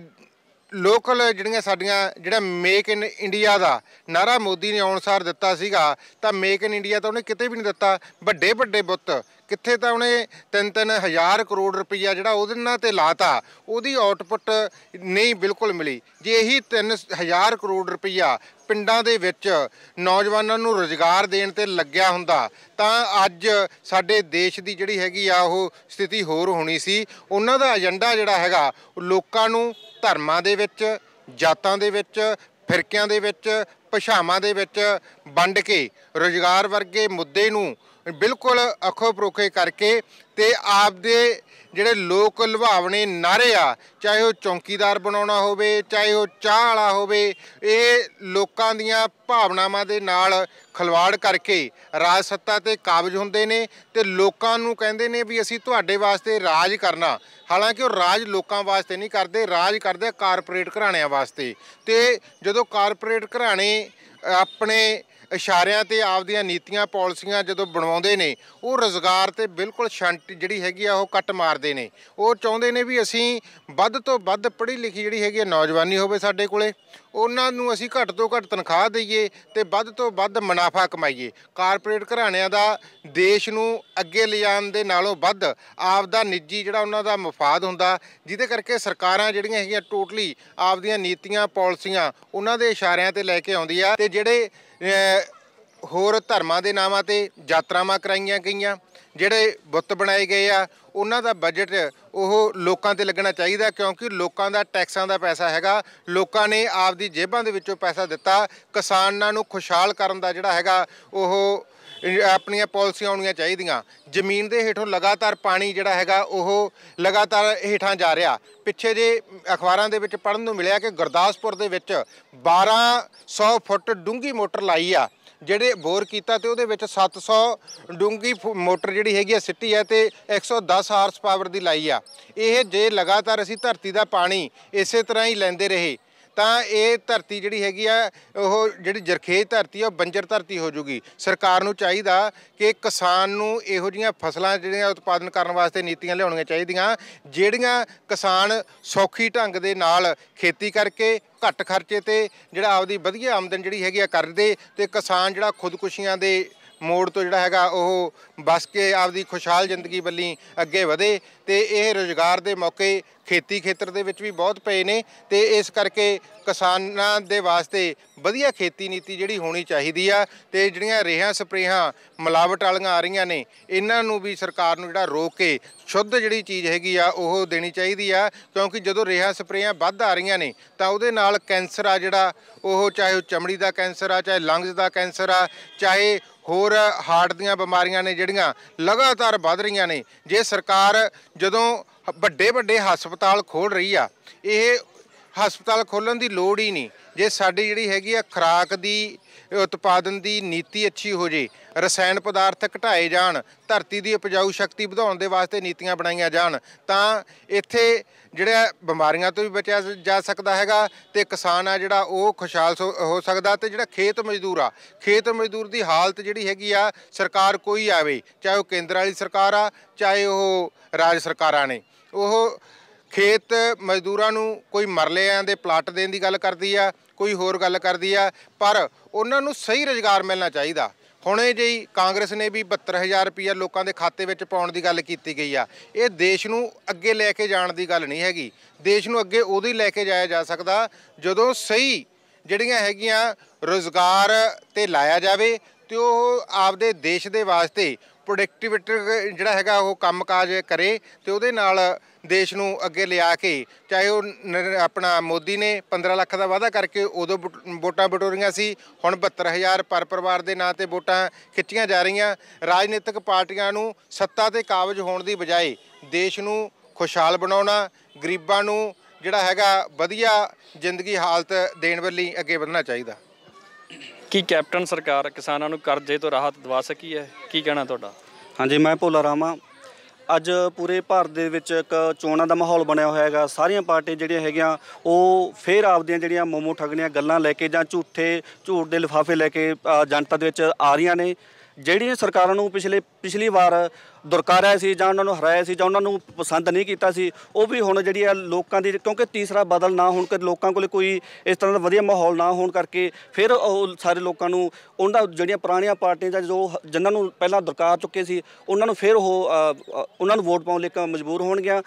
ਲੋਕਲ ਜਿਹੜੀਆਂ ਸਾਡੀਆਂ ਜਿਹੜਾ ਮੇਕ ਇਨ ਇੰਡੀਆ ਦਾ ਨਾਰਾ ਮੋਦੀ ਨੇ ਅਨੁਸਾਰ ਦਿੱਤਾ ਸੀਗਾ, ਤਾਂ ਮੇਕ ਇਨ ਇੰਡੀਆ ਤਾਂ ਉਹਨੇ ਕਿਤੇ ਵੀ ਨਹੀਂ ਦਿੱਤਾ। ਵੱਡੇ ਵੱਡੇ ਬੁੱਤ ਕਿੱਥੇ ਤਾਂ ਉਹਨੇ ਤਿੰਨ ਤਿੰਨ ਹਜ਼ਾਰ ਕਰੋੜ ਰੁਪਈਆ ਜਿਹੜਾ ਉਹਦੇ ਨਾਲ ਤੇ ਲਾਤਾ, ਉਹਦੀ ਆਊਟਪੁੱਟ ਨਹੀਂ ਬਿਲਕੁਲ ਮਿਲੀ। ਜੇ ਇਹੀ 3000 ਕਰੋੜ ਰੁਪਈਆ ਪਿੰਡਾਂ ਦੇ ਵਿੱਚ ਨੌਜਵਾਨਾਂ ਨੂੰ ਰੋਜ਼ਗਾਰ ਦੇਣ ਤੇ ਲੱਗਿਆ ਹੁੰਦਾ, ਤਾਂ ਅੱਜ ਸਾਡੇ ਦੇਸ਼ ਦੀ ਜਿਹੜੀ ਹੈਗੀ ਆ ਉਹ ਸਥਿਤੀ ਹੋਰ ਹੋਣੀ ਸੀ। ਉਹਨਾਂ ਦਾ ਏਜੰਡਾ ਜਿਹੜਾ ਹੈਗਾ, ਲੋਕਾਂ ਨੂੰ ਧਰਮਾਂ ਦੇ ਵਿੱਚ, ਜਾਤਾਂ ਦੇ ਵਿੱਚ, ਫਿਰਕਿਆਂ ਦੇ ਵਿੱਚ, ਭਾਸ਼ਾਵਾਂ ਦੇ ਵਿੱਚ ਵੰਡ ਕੇ ਰੋਜ਼ਗਾਰ ਵਰਗੇ ਮੁੱਦੇ ਨੂੰ ਬਿਲਕੁਲ ਅੱਖੋਂ ਪਰੋਖੇ ਕਰਕੇ ਤੇ ਆਪਦੇ ਜਿਹੜੇ ਲੋਕ ਲੁਭਾਵਣੇ ਨਾਰੇ ਆ, ਚਾਹੇ ਉਹ ਚੌਂਕੀਦਾਰ ਬਣਾਉਣਾ ਹੋਵੇ, ਚਾਹੇ ਉਹ ਚਾਹ ਵਾਲਾ ਹੋਵੇ, ਇਹ ਲੋਕਾਂ ਦੀਆਂ ਭਾਵਨਾਵਾਂ ਦੇ ਨਾਲ ਖਲਵਾੜ ਕਰਕੇ ਰਾਜ ਸੱਤਾ ਤੇ ਕਾਬਜ ਹੁੰਦੇ ਨੇ ਤੇ ਲੋਕਾਂ ਨੂੰ ਕਹਿੰਦੇ ਨੇ ਵੀ ਅਸੀਂ ਤੁਹਾਡੇ ਵਾਸਤੇ ਰਾਜ ਕਰਨਾ। ਹਾਲਾਂਕਿ ਉਹ ਰਾਜ ਲੋਕਾਂ ਵਾਸਤੇ ਨਹੀਂ ਕਰਦੇ, ਰਾਜ ਕਰਦੇ ਕਾਰਪੋਰੇਟ ਘਰਾਣਿਆਂ ਵਾਸਤੇ। ਤੇ ਜਦੋਂ ਕਾਰਪੋਰੇਟ ਘਰਾਣੇ ਆਪਣੇ ਇਸ਼ਾਰਿਆਂ ਤੇ ਆਪਦੀਆਂ ਨੀਤੀਆਂ, ਪਾਲਿਸੀਆਂ ਜਦੋਂ ਬਣਵਾਉਂਦੇ ਨੇ, ਉਹ ਰੋਜ਼ਗਾਰ ਤੇ ਬਿਲਕੁਲ ਛੰਟ ਜਿਹੜੀ ਹੈਗੀ ਆ, ਉਹ ਕੱਟ ਮਾਰਦੇ ਨੇ। ਉਹ ਚਾਹੁੰਦੇ ਨੇ ਵੀ ਅਸੀਂ ਵੱਧ ਤੋਂ ਵੱਧ ਪੜ੍ਹੀ ਲਿਖੀ ਜਿਹੜੀ ਹੈਗੀ ਆ, ਨੌਜਵਾਨੀ ਹੋਵੇ ਸਾਡੇ ਕੋਲੇ, ਉਹਨਾਂ ਨੂੰ ਅਸੀਂ ਘੱਟ ਤੋਂ ਘੱਟ ਤਨਖਾਹ ਦਈਏ ਤੇ ਵੱਧ ਤੋਂ ਵੱਧ ਮੁਨਾਫਾ ਕਮਾਈਏ। ਕਾਰਪੋਰੇਟ ਘਰਾਣਿਆਂ ਦਾ ਦੇਸ਼ ਨੂੰ ਅੱਗੇ ਲਿਜਾਣ ਦੇ ਨਾਲੋਂ ਵੱਧ ਆਪਦਾ ਨਿੱਜੀ ਜਿਹੜਾ ਉਹਨਾਂ ਦਾ ਮਫਾਦ ਹੁੰਦਾ, ਜਿਹਦੇ ਕਰਕੇ ਸਰਕਾਰਾਂ ਜਿਹੜੀਆਂ ਹੈਗੀਆਂ, ਟੋਟਲੀ ਆਪਦੀਆਂ ਨੀਤੀਆਂ, ਪਾਲਿਸੀਆਂ, ਉਹਨਾਂ ਦੇ ਇਸ਼ਾਰਿਆਂ ਤੇ ਲੈ ਕੇ ਆਉਂਦੀ ਆ ਤੇ ਜਿਹੜੇ ਹੋਰ ਧਰਮਾਂ ਦੇ ਨਾਵਾਂ ਤੇ ਯਾਤਰਾਵਾਂ ਕਰਾਈਆਂ ਗਈਆਂ। ਜਿਹੜੇ ਬੁੱਤ ਬਣਾਏ ਗਏ ਆ, ਉਹਨਾਂ ਦਾ ਬਜਟ ਉਹ ਲੋਕਾਂ ਤੇ ਲੱਗਣਾ ਚਾਹੀਦਾ ਕਿਉਂਕਿ ਲੋਕਾਂ ਦਾ ਟੈਕਸਾਂ ਦਾ ਪੈਸਾ ਹੈਗਾ। ਲੋਕਾਂ ਨੇ ਆਪਦੀ ਜੇਬਾਂ ਦੇ ਵਿੱਚੋਂ ਪੈਸਾ ਦਿੱਤਾ। ਕਿਸਾਨਾਂ ਨੂੰ ਖੁਸ਼ਹਾਲ ਕਰਨ ਦਾ ਜਿਹੜਾ ਹੈਗਾ, ਉਹ ਆਪਣੀਆਂ ਪਾਲਿਸੀਆਂ ਆਉਣੀਆਂ ਚਾਹੀਦੀਆਂ। ਜ਼ਮੀਨ ਦੇ ਹੇਠੋਂ ਲਗਾਤਾਰ ਪਾਣੀ ਜਿਹੜਾ ਹੈਗਾ, ਉਹ ਲਗਾਤਾਰ ਹੇਠਾਂ ਜਾ ਰਿਹਾ। ਪਿੱਛੇ ਜੇ ਅਖਬਾਰਾਂ ਦੇ ਵਿੱਚ ਪੜ੍ਹਨ ਨੂੰ ਮਿਲਿਆ ਕਿ ਗੁਰਦਾਸਪੁਰ ਦੇ ਵਿੱਚ 1200 ਫੁੱਟ ਡੂੰਘੀ ਮੋਟਰ ਲਾਈ ਆ, ਜਿਹੜੇ ਬੋਰ ਕੀਤਾ ਤੇ ਉਹਦੇ ਵਿੱਚ 700 ਡੂੰਗੀ ਮੋਟਰ ਜਿਹੜੀ ਹੈਗੀ ਆ, ਸਿੱਟੀ ਹੈ ਤੇ 110 ਹਾਰਸ ਪਾਵਰ ਦੀ ਲਾਈ ਆ। ਇਹ ਜੇ ਲਗਾਤਾਰ ਅਸੀਂ ਧਰਤੀ ਦਾ ਪਾਣੀ ਇਸੇ ਤਰ੍ਹਾਂ ਹੀ ਲੈਂਦੇ ਰਹੇ ਤਾਂ ਇਹ ਧਰਤੀ ਜਿਹੜੀ ਹੈਗੀ ਆ, ਉਹ ਜਿਹੜੀ ਜਰਖੇਜ਼ ਧਰਤੀ ਆ, ਉਹ ਬੰਜਰ ਧਰਤੀ ਹੋ ਜੂਗੀ। ਸਰਕਾਰ ਨੂੰ ਚਾਹੀਦਾ ਕਿ ਕਿਸਾਨ ਨੂੰ ਇਹੋ ਜੀਆਂ ਫਸਲਾਂ ਜਿਹੜੀਆਂ ਉਤਪਾਦਨ ਕਰਨ ਵਾਸਤੇ ਨੀਤੀਆਂ ਲਿਆਉਣੀਆਂ ਚਾਹੀਦੀਆਂ, ਜਿਹੜੀਆਂ ਕਿਸਾਨ ਸੌਖੀ ਢੰਗ ਦੇ ਨਾਲ ਖੇਤੀ ਕਰਕੇ, ਘੱਟ ਖਰਚੇ ਤੇ ਜਿਹੜਾ ਆਪਦੀ ਵਧੀਆ ਆਮਦਨ ਜਿਹੜੀ ਹੈਗੀ ਆ ਕਰਦੇ ਤੇ ਕਿਸਾਨ ਜਿਹੜਾ ਖੁਦਕੁਸ਼ੀਆਂ ਦੇ ਮੋੜ ਤੋਂ ਜਿਹੜਾ ਹੈਗਾ ਉਹ ਬਸ ਕੇ ਆਪਦੀ ਖੁਸ਼ਹਾਲ ਜ਼ਿੰਦਗੀ ਵੱਲੀ ਅੱਗੇ ਵਧੇ ਤੇ ਇਹ ਰੋਜ਼ਗਾਰ ਦੇ ਮੌਕੇ ਖੇਤੀ ਖੇਤਰ ਦੇ ਵਿੱਚ ਵੀ ਬਹੁਤ ਪਏ ਨੇ ਤੇ ਇਸ ਕਰਕੇ ਕਿਸਾਨਾਂ ਦੇ ਵਾਸਤੇ ਵਧੀਆ ਖੇਤੀ ਨੀਤੀ ਜਿਹੜੀ ਹੋਣੀ ਚਾਹੀਦੀ ਆ ਤੇ ਜਿਹੜੀਆਂ ਰੇਹਾਂ ਸਪਰੇਹਾਂ ਮਿਲਾਵਟ ਵਾਲੀਆਂ ਆ ਰਹੀਆਂ ਨੇ, ਇਹਨਾਂ ਨੂੰ ਵੀ ਸਰਕਾਰ ਨੂੰ ਜਿਹੜਾ ਰੋਕ ਕੇ ਸ਼ੁੱਧ ਜਿਹੜੀ ਚੀਜ਼ ਹੈਗੀ ਆ, ਉਹ ਦੇਣੀ ਚਾਹੀਦੀ ਆ, ਕਿਉਂਕਿ ਜਦੋਂ ਰੇਹਾਂ ਸਪਰੇਹਾਂ ਵੱਧ ਆ ਰਹੀਆਂ ਨੇ, ਤਾਂ ਉਹਦੇ ਨਾਲ ਕੈਂਸਰ ਆ ਜਿਹੜਾ, ਉਹ ਚਾਹੇ ਉਹ ਚਮੜੀ ਦਾ ਕੈਂਸਰ ਆ, ਚਾਹੇ ਲੰਗਸ ਦਾ ਕੈਂਸਰ ਆ, ਚਾਹੇ ਹੋਰ ਹਾਰਟ ਦੀਆਂ ਬਿਮਾਰੀਆਂ ਨੇ ਜਿਹੜੀਆਂ ਲਗਾਤਾਰ ਵੱਧ ਰਹੀਆਂ ਨੇ, ਜੇ ਸਰਕਾਰ ਜਦੋਂ ਵੱਡੇ ਵੱਡੇ ਹਸਪਤਾਲ ਖੋਲ ਰਹੀ ਆ, ਇਹ ਹਸਪਤਾਲ ਖੋਲਣ ਦੀ ਲੋੜ ਹੀ ਨਹੀਂ। ਜੇ ਸਾਡੀ ਜਿਹੜੀ ਹੈਗੀ ਆ ਖੁਰਾਕ ਦੀ, ਉਤਪਾਦਨ ਦੀ ਨੀਤੀ ਅੱਛੀ ਹੋ ਜੇ, ਰਸਾਇਣ ਪਦਾਰਥ ਘਟਾਏ ਜਾਣ, ਧਰਤੀ ਦੀ ਉਪਜਾਊ ਸ਼ਕਤੀ ਵਧਾਉਣ ਦੇ ਵਾਸਤੇ ਨੀਤੀਆਂ ਬਣਾਈਆਂ ਜਾਣ, ਤਾਂ ਇੱਥੇ ਜਿਹੜਾ ਬਿਮਾਰੀਆਂ ਤੋਂ ਵੀ ਬਚਿਆ ਜਾ ਸਕਦਾ ਹੈਗਾ ਤੇ ਕਿਸਾਨ ਆ ਜਿਹੜਾ ਉਹ ਖੁਸ਼ਹਾਲ ਸੋ- ਹੋ ਸਕਦਾ ਤੇ ਜਿਹੜਾ ਖੇਤ ਮਜ਼ਦੂਰ ਆ। ਖੇਤ ਮਜ਼ਦੂਰ ਦੀ ਹਾਲਤ ਜਿਹੜੀ ਹੈਗੀ ਆ, ਸਰਕਾਰ ਕੋਈ ਆਵੇ, ਚਾਹੇ ਉਹ ਕੇਂਦਰ ਵਾਲੀ ਸਰਕਾਰ ਆ, ਚਾਹੇ ਉਹ ਰਾਜ ਸਰਕਾਰਾਂ ਨੇ। ਉਹ ਖੇਤ ਮਜ਼ਦੂਰਾਂ ਨੂੰ ਕੋਈ ਮਰਲਿਆਂ ਦੇ ਪਲਾਟ ਦੇਣ ਦੀ ਗੱਲ ਕਰਦੀ ਆ, ਕੋਈ ਹੋਰ ਗੱਲ ਕਰਦੀ ਆ, ਪਰ ਉਹਨਾਂ ਨੂੰ ਸਹੀ ਰੁਜ਼ਗਾਰ ਮਿਲਣਾ ਚਾਹੀਦਾ। ਹੁਣੇ ਜਿਹੀ ਕਾਂਗਰਸ ਨੇ ਵੀ 72000 ਰੁਪਇਆ ਲੋਕਾਂ ਦੇ ਖਾਤੇ ਵਿੱਚ ਪਾਉਣ ਦੀ ਗੱਲ ਕੀਤੀ ਗਈ ਆ। ਇਹ ਦੇਸ਼ ਨੂੰ ਅੱਗੇ ਲੈ ਕੇ ਜਾਣ ਦੀ ਗੱਲ ਨਹੀਂ ਹੈਗੀ। ਦੇਸ਼ ਨੂੰ ਅੱਗੇ ਉਦੋਂ ਹੀ ਲੈ ਕੇ ਜਾਇਆ ਜਾ ਸਕਦਾ, ਜਦੋਂ ਸਹੀ ਜਿਹੜੀਆਂ ਹੈਗੀਆਂ ਰੋਜ਼ਗਾਰ ਤੇ ਲਾਇਆ ਜਾਵੇ ਤੇ ਉਹ ਆਪਦੇ ਦੇਸ਼ ਦੇ ਵਾਸਤੇ ਪ੍ਰੋਡਕਟਿਵਿਟੀ ਜਿਹੜਾ ਹੈਗਾ ਉਹ ਕੰਮਕਾਜ ਕਰੇ ਤੇ ਉਹਦੇ ਨਾਲ ਦੇਸ਼ ਨੂੰ ਅੱਗੇ ਲਿਆ ਕੇ ਚਾਹੇ ਉਹ ਨ- ਆਪਣਾ ਮੋਦੀ ਨੇ 15 ਲੱਖ ਦਾ ਵਾਅਦਾ ਕਰਕੇ ਉਦੋਂ ਵੋਟ- ਵੋਟਾਂ ਬਟੋਰੀਆਂ ਸੀ ਹੁਣ 72000 ਪਰ ਪਰਿਵਾਰ ਦੇ ਨਾਂ ਤੇ ਵੋਟਾਂ ਖਿੱਚੀਆਂ ਜਾ ਰਹੀਆਂ। ਰਾਜਨੀਤਿਕ ਪਾਰਟੀਆਂ ਨੂੰ ਸੱਤਾ ਤੇ ਕਾਬਜ ਹੋਣ ਦੀ ਬਜਾਏ ਦੇਸ਼ ਨੂੰ ਖੁਸ਼ਹਾਲ ਬਣਾਉਣਾ ਗਰੀਬਾਂ ਨੂੰ ਜਿਹੜਾ ਹੈਗਾ ਵਧੀਆ ਜ਼ਿੰਦਗੀ ਹਾਲਤ ਦੇਣ ਵੱਲੀ ਅੱਗੇ ਵਧਣਾ ਚਾਹੀਦਾ। ਕੀ ਕੈਪਟਨ ਸਰਕਾਰ ਕਿਸਾਨਾਂ ਨੂੰ ਕਰਜ਼ੇ ਤੋਂ ਰਾਹਤ ਦਵਾ ਸਕੀ ਹੈ? ਕੀ ਕਹਿਣਾ ਤੁਹਾਡਾ? ਹਾਂਜੀ ਮੈਂ ਭੋਲਾ ਰਾਮਾ ਅੱਜ ਪੂਰੇ ਭਾਰਤ ਦੇ ਵਿੱਚ ਇੱਕ ਚੋਣਾਂ ਦਾ ਮਾਹੌਲ ਬਣਿਆ ਹੋਇਆ ਹੈਗਾ। ਸਾਰੀਆਂ ਪਾਰਟੀਆਂ ਜਿਹੜੀਆਂ ਹੈਗੀਆਂ, ਉਹ ਫੇਰ ਆਪਦੀਆਂ ਜਿਹੜੀਆਂ ਮੋਮੋ ਠੱਗਣੀਆਂ ਗੱਲਾਂ ਲੈ ਕੇ ਜਾਂ ਝੂਠੇ, ਝੂਠ ਦੇ ਲਿਫਾਫੇ ਲੈ ਕੇ ਜਨਤਾ ਦੇ ਵਿੱਚ ਆ ਰਹੀਆਂ ਨੇ। ਜਿਹੜੀਆਂ ਸਰਕਾਰਾਂ ਨੂੰ ਪਿਛਲੇ ਪਿਛਲੀ ਵਾਰ ਦੁਰਕਾਰਿਆ ਸੀ ਜਾਂ ਉਹਨਾਂ ਨੂੰ ਹਰਾਇਆ ਸੀ ਜਾਂ ਉਹਨਾਂ ਨੂੰ ਪਸੰਦ ਨਹੀਂ ਕੀਤਾ ਸੀ, ਉਹ ਵੀ ਹੁਣ ਜਿਹੜੀ ਆ ਲੋਕਾਂ ਦੀ, ਕਿਉਂਕਿ ਤੀਸਰਾ ਬਦਲ ਨਾ ਹੋਣ ਕਰਕੇ ਲੋਕਾਂ ਕੋਲ ਕੋਈ ਇਸ ਤਰ੍ਹਾਂ ਦਾ ਵਧੀਆ ਮਾਹੌਲ ਨਾ ਹੋਣ ਕਰਕੇ ਫਿਰ ਉਹ ਸਾਰੇ ਲੋਕਾਂ ਨੂੰ ਉਹਨਾਂ ਜਿਹੜੀਆਂ ਪੁਰਾਣੀਆਂ ਪਾਰਟੀਆਂ ਜਾਂ ਜੋ ਜਿਨ੍ਹਾਂ ਨੂੰ ਪਹਿਲਾਂ ਦੁਰਕਾਰ ਚੁੱਕੇ ਸੀ, ਉਹਨਾਂ ਨੂੰ ਫਿਰ ਉਹ ਉਹਨਾਂ ਨੂੰ ਵੋਟ ਪਾਉਣ ਲਈ ਕ- ਮਜਬੂਰ ਹੋਣਗੀਆਂ।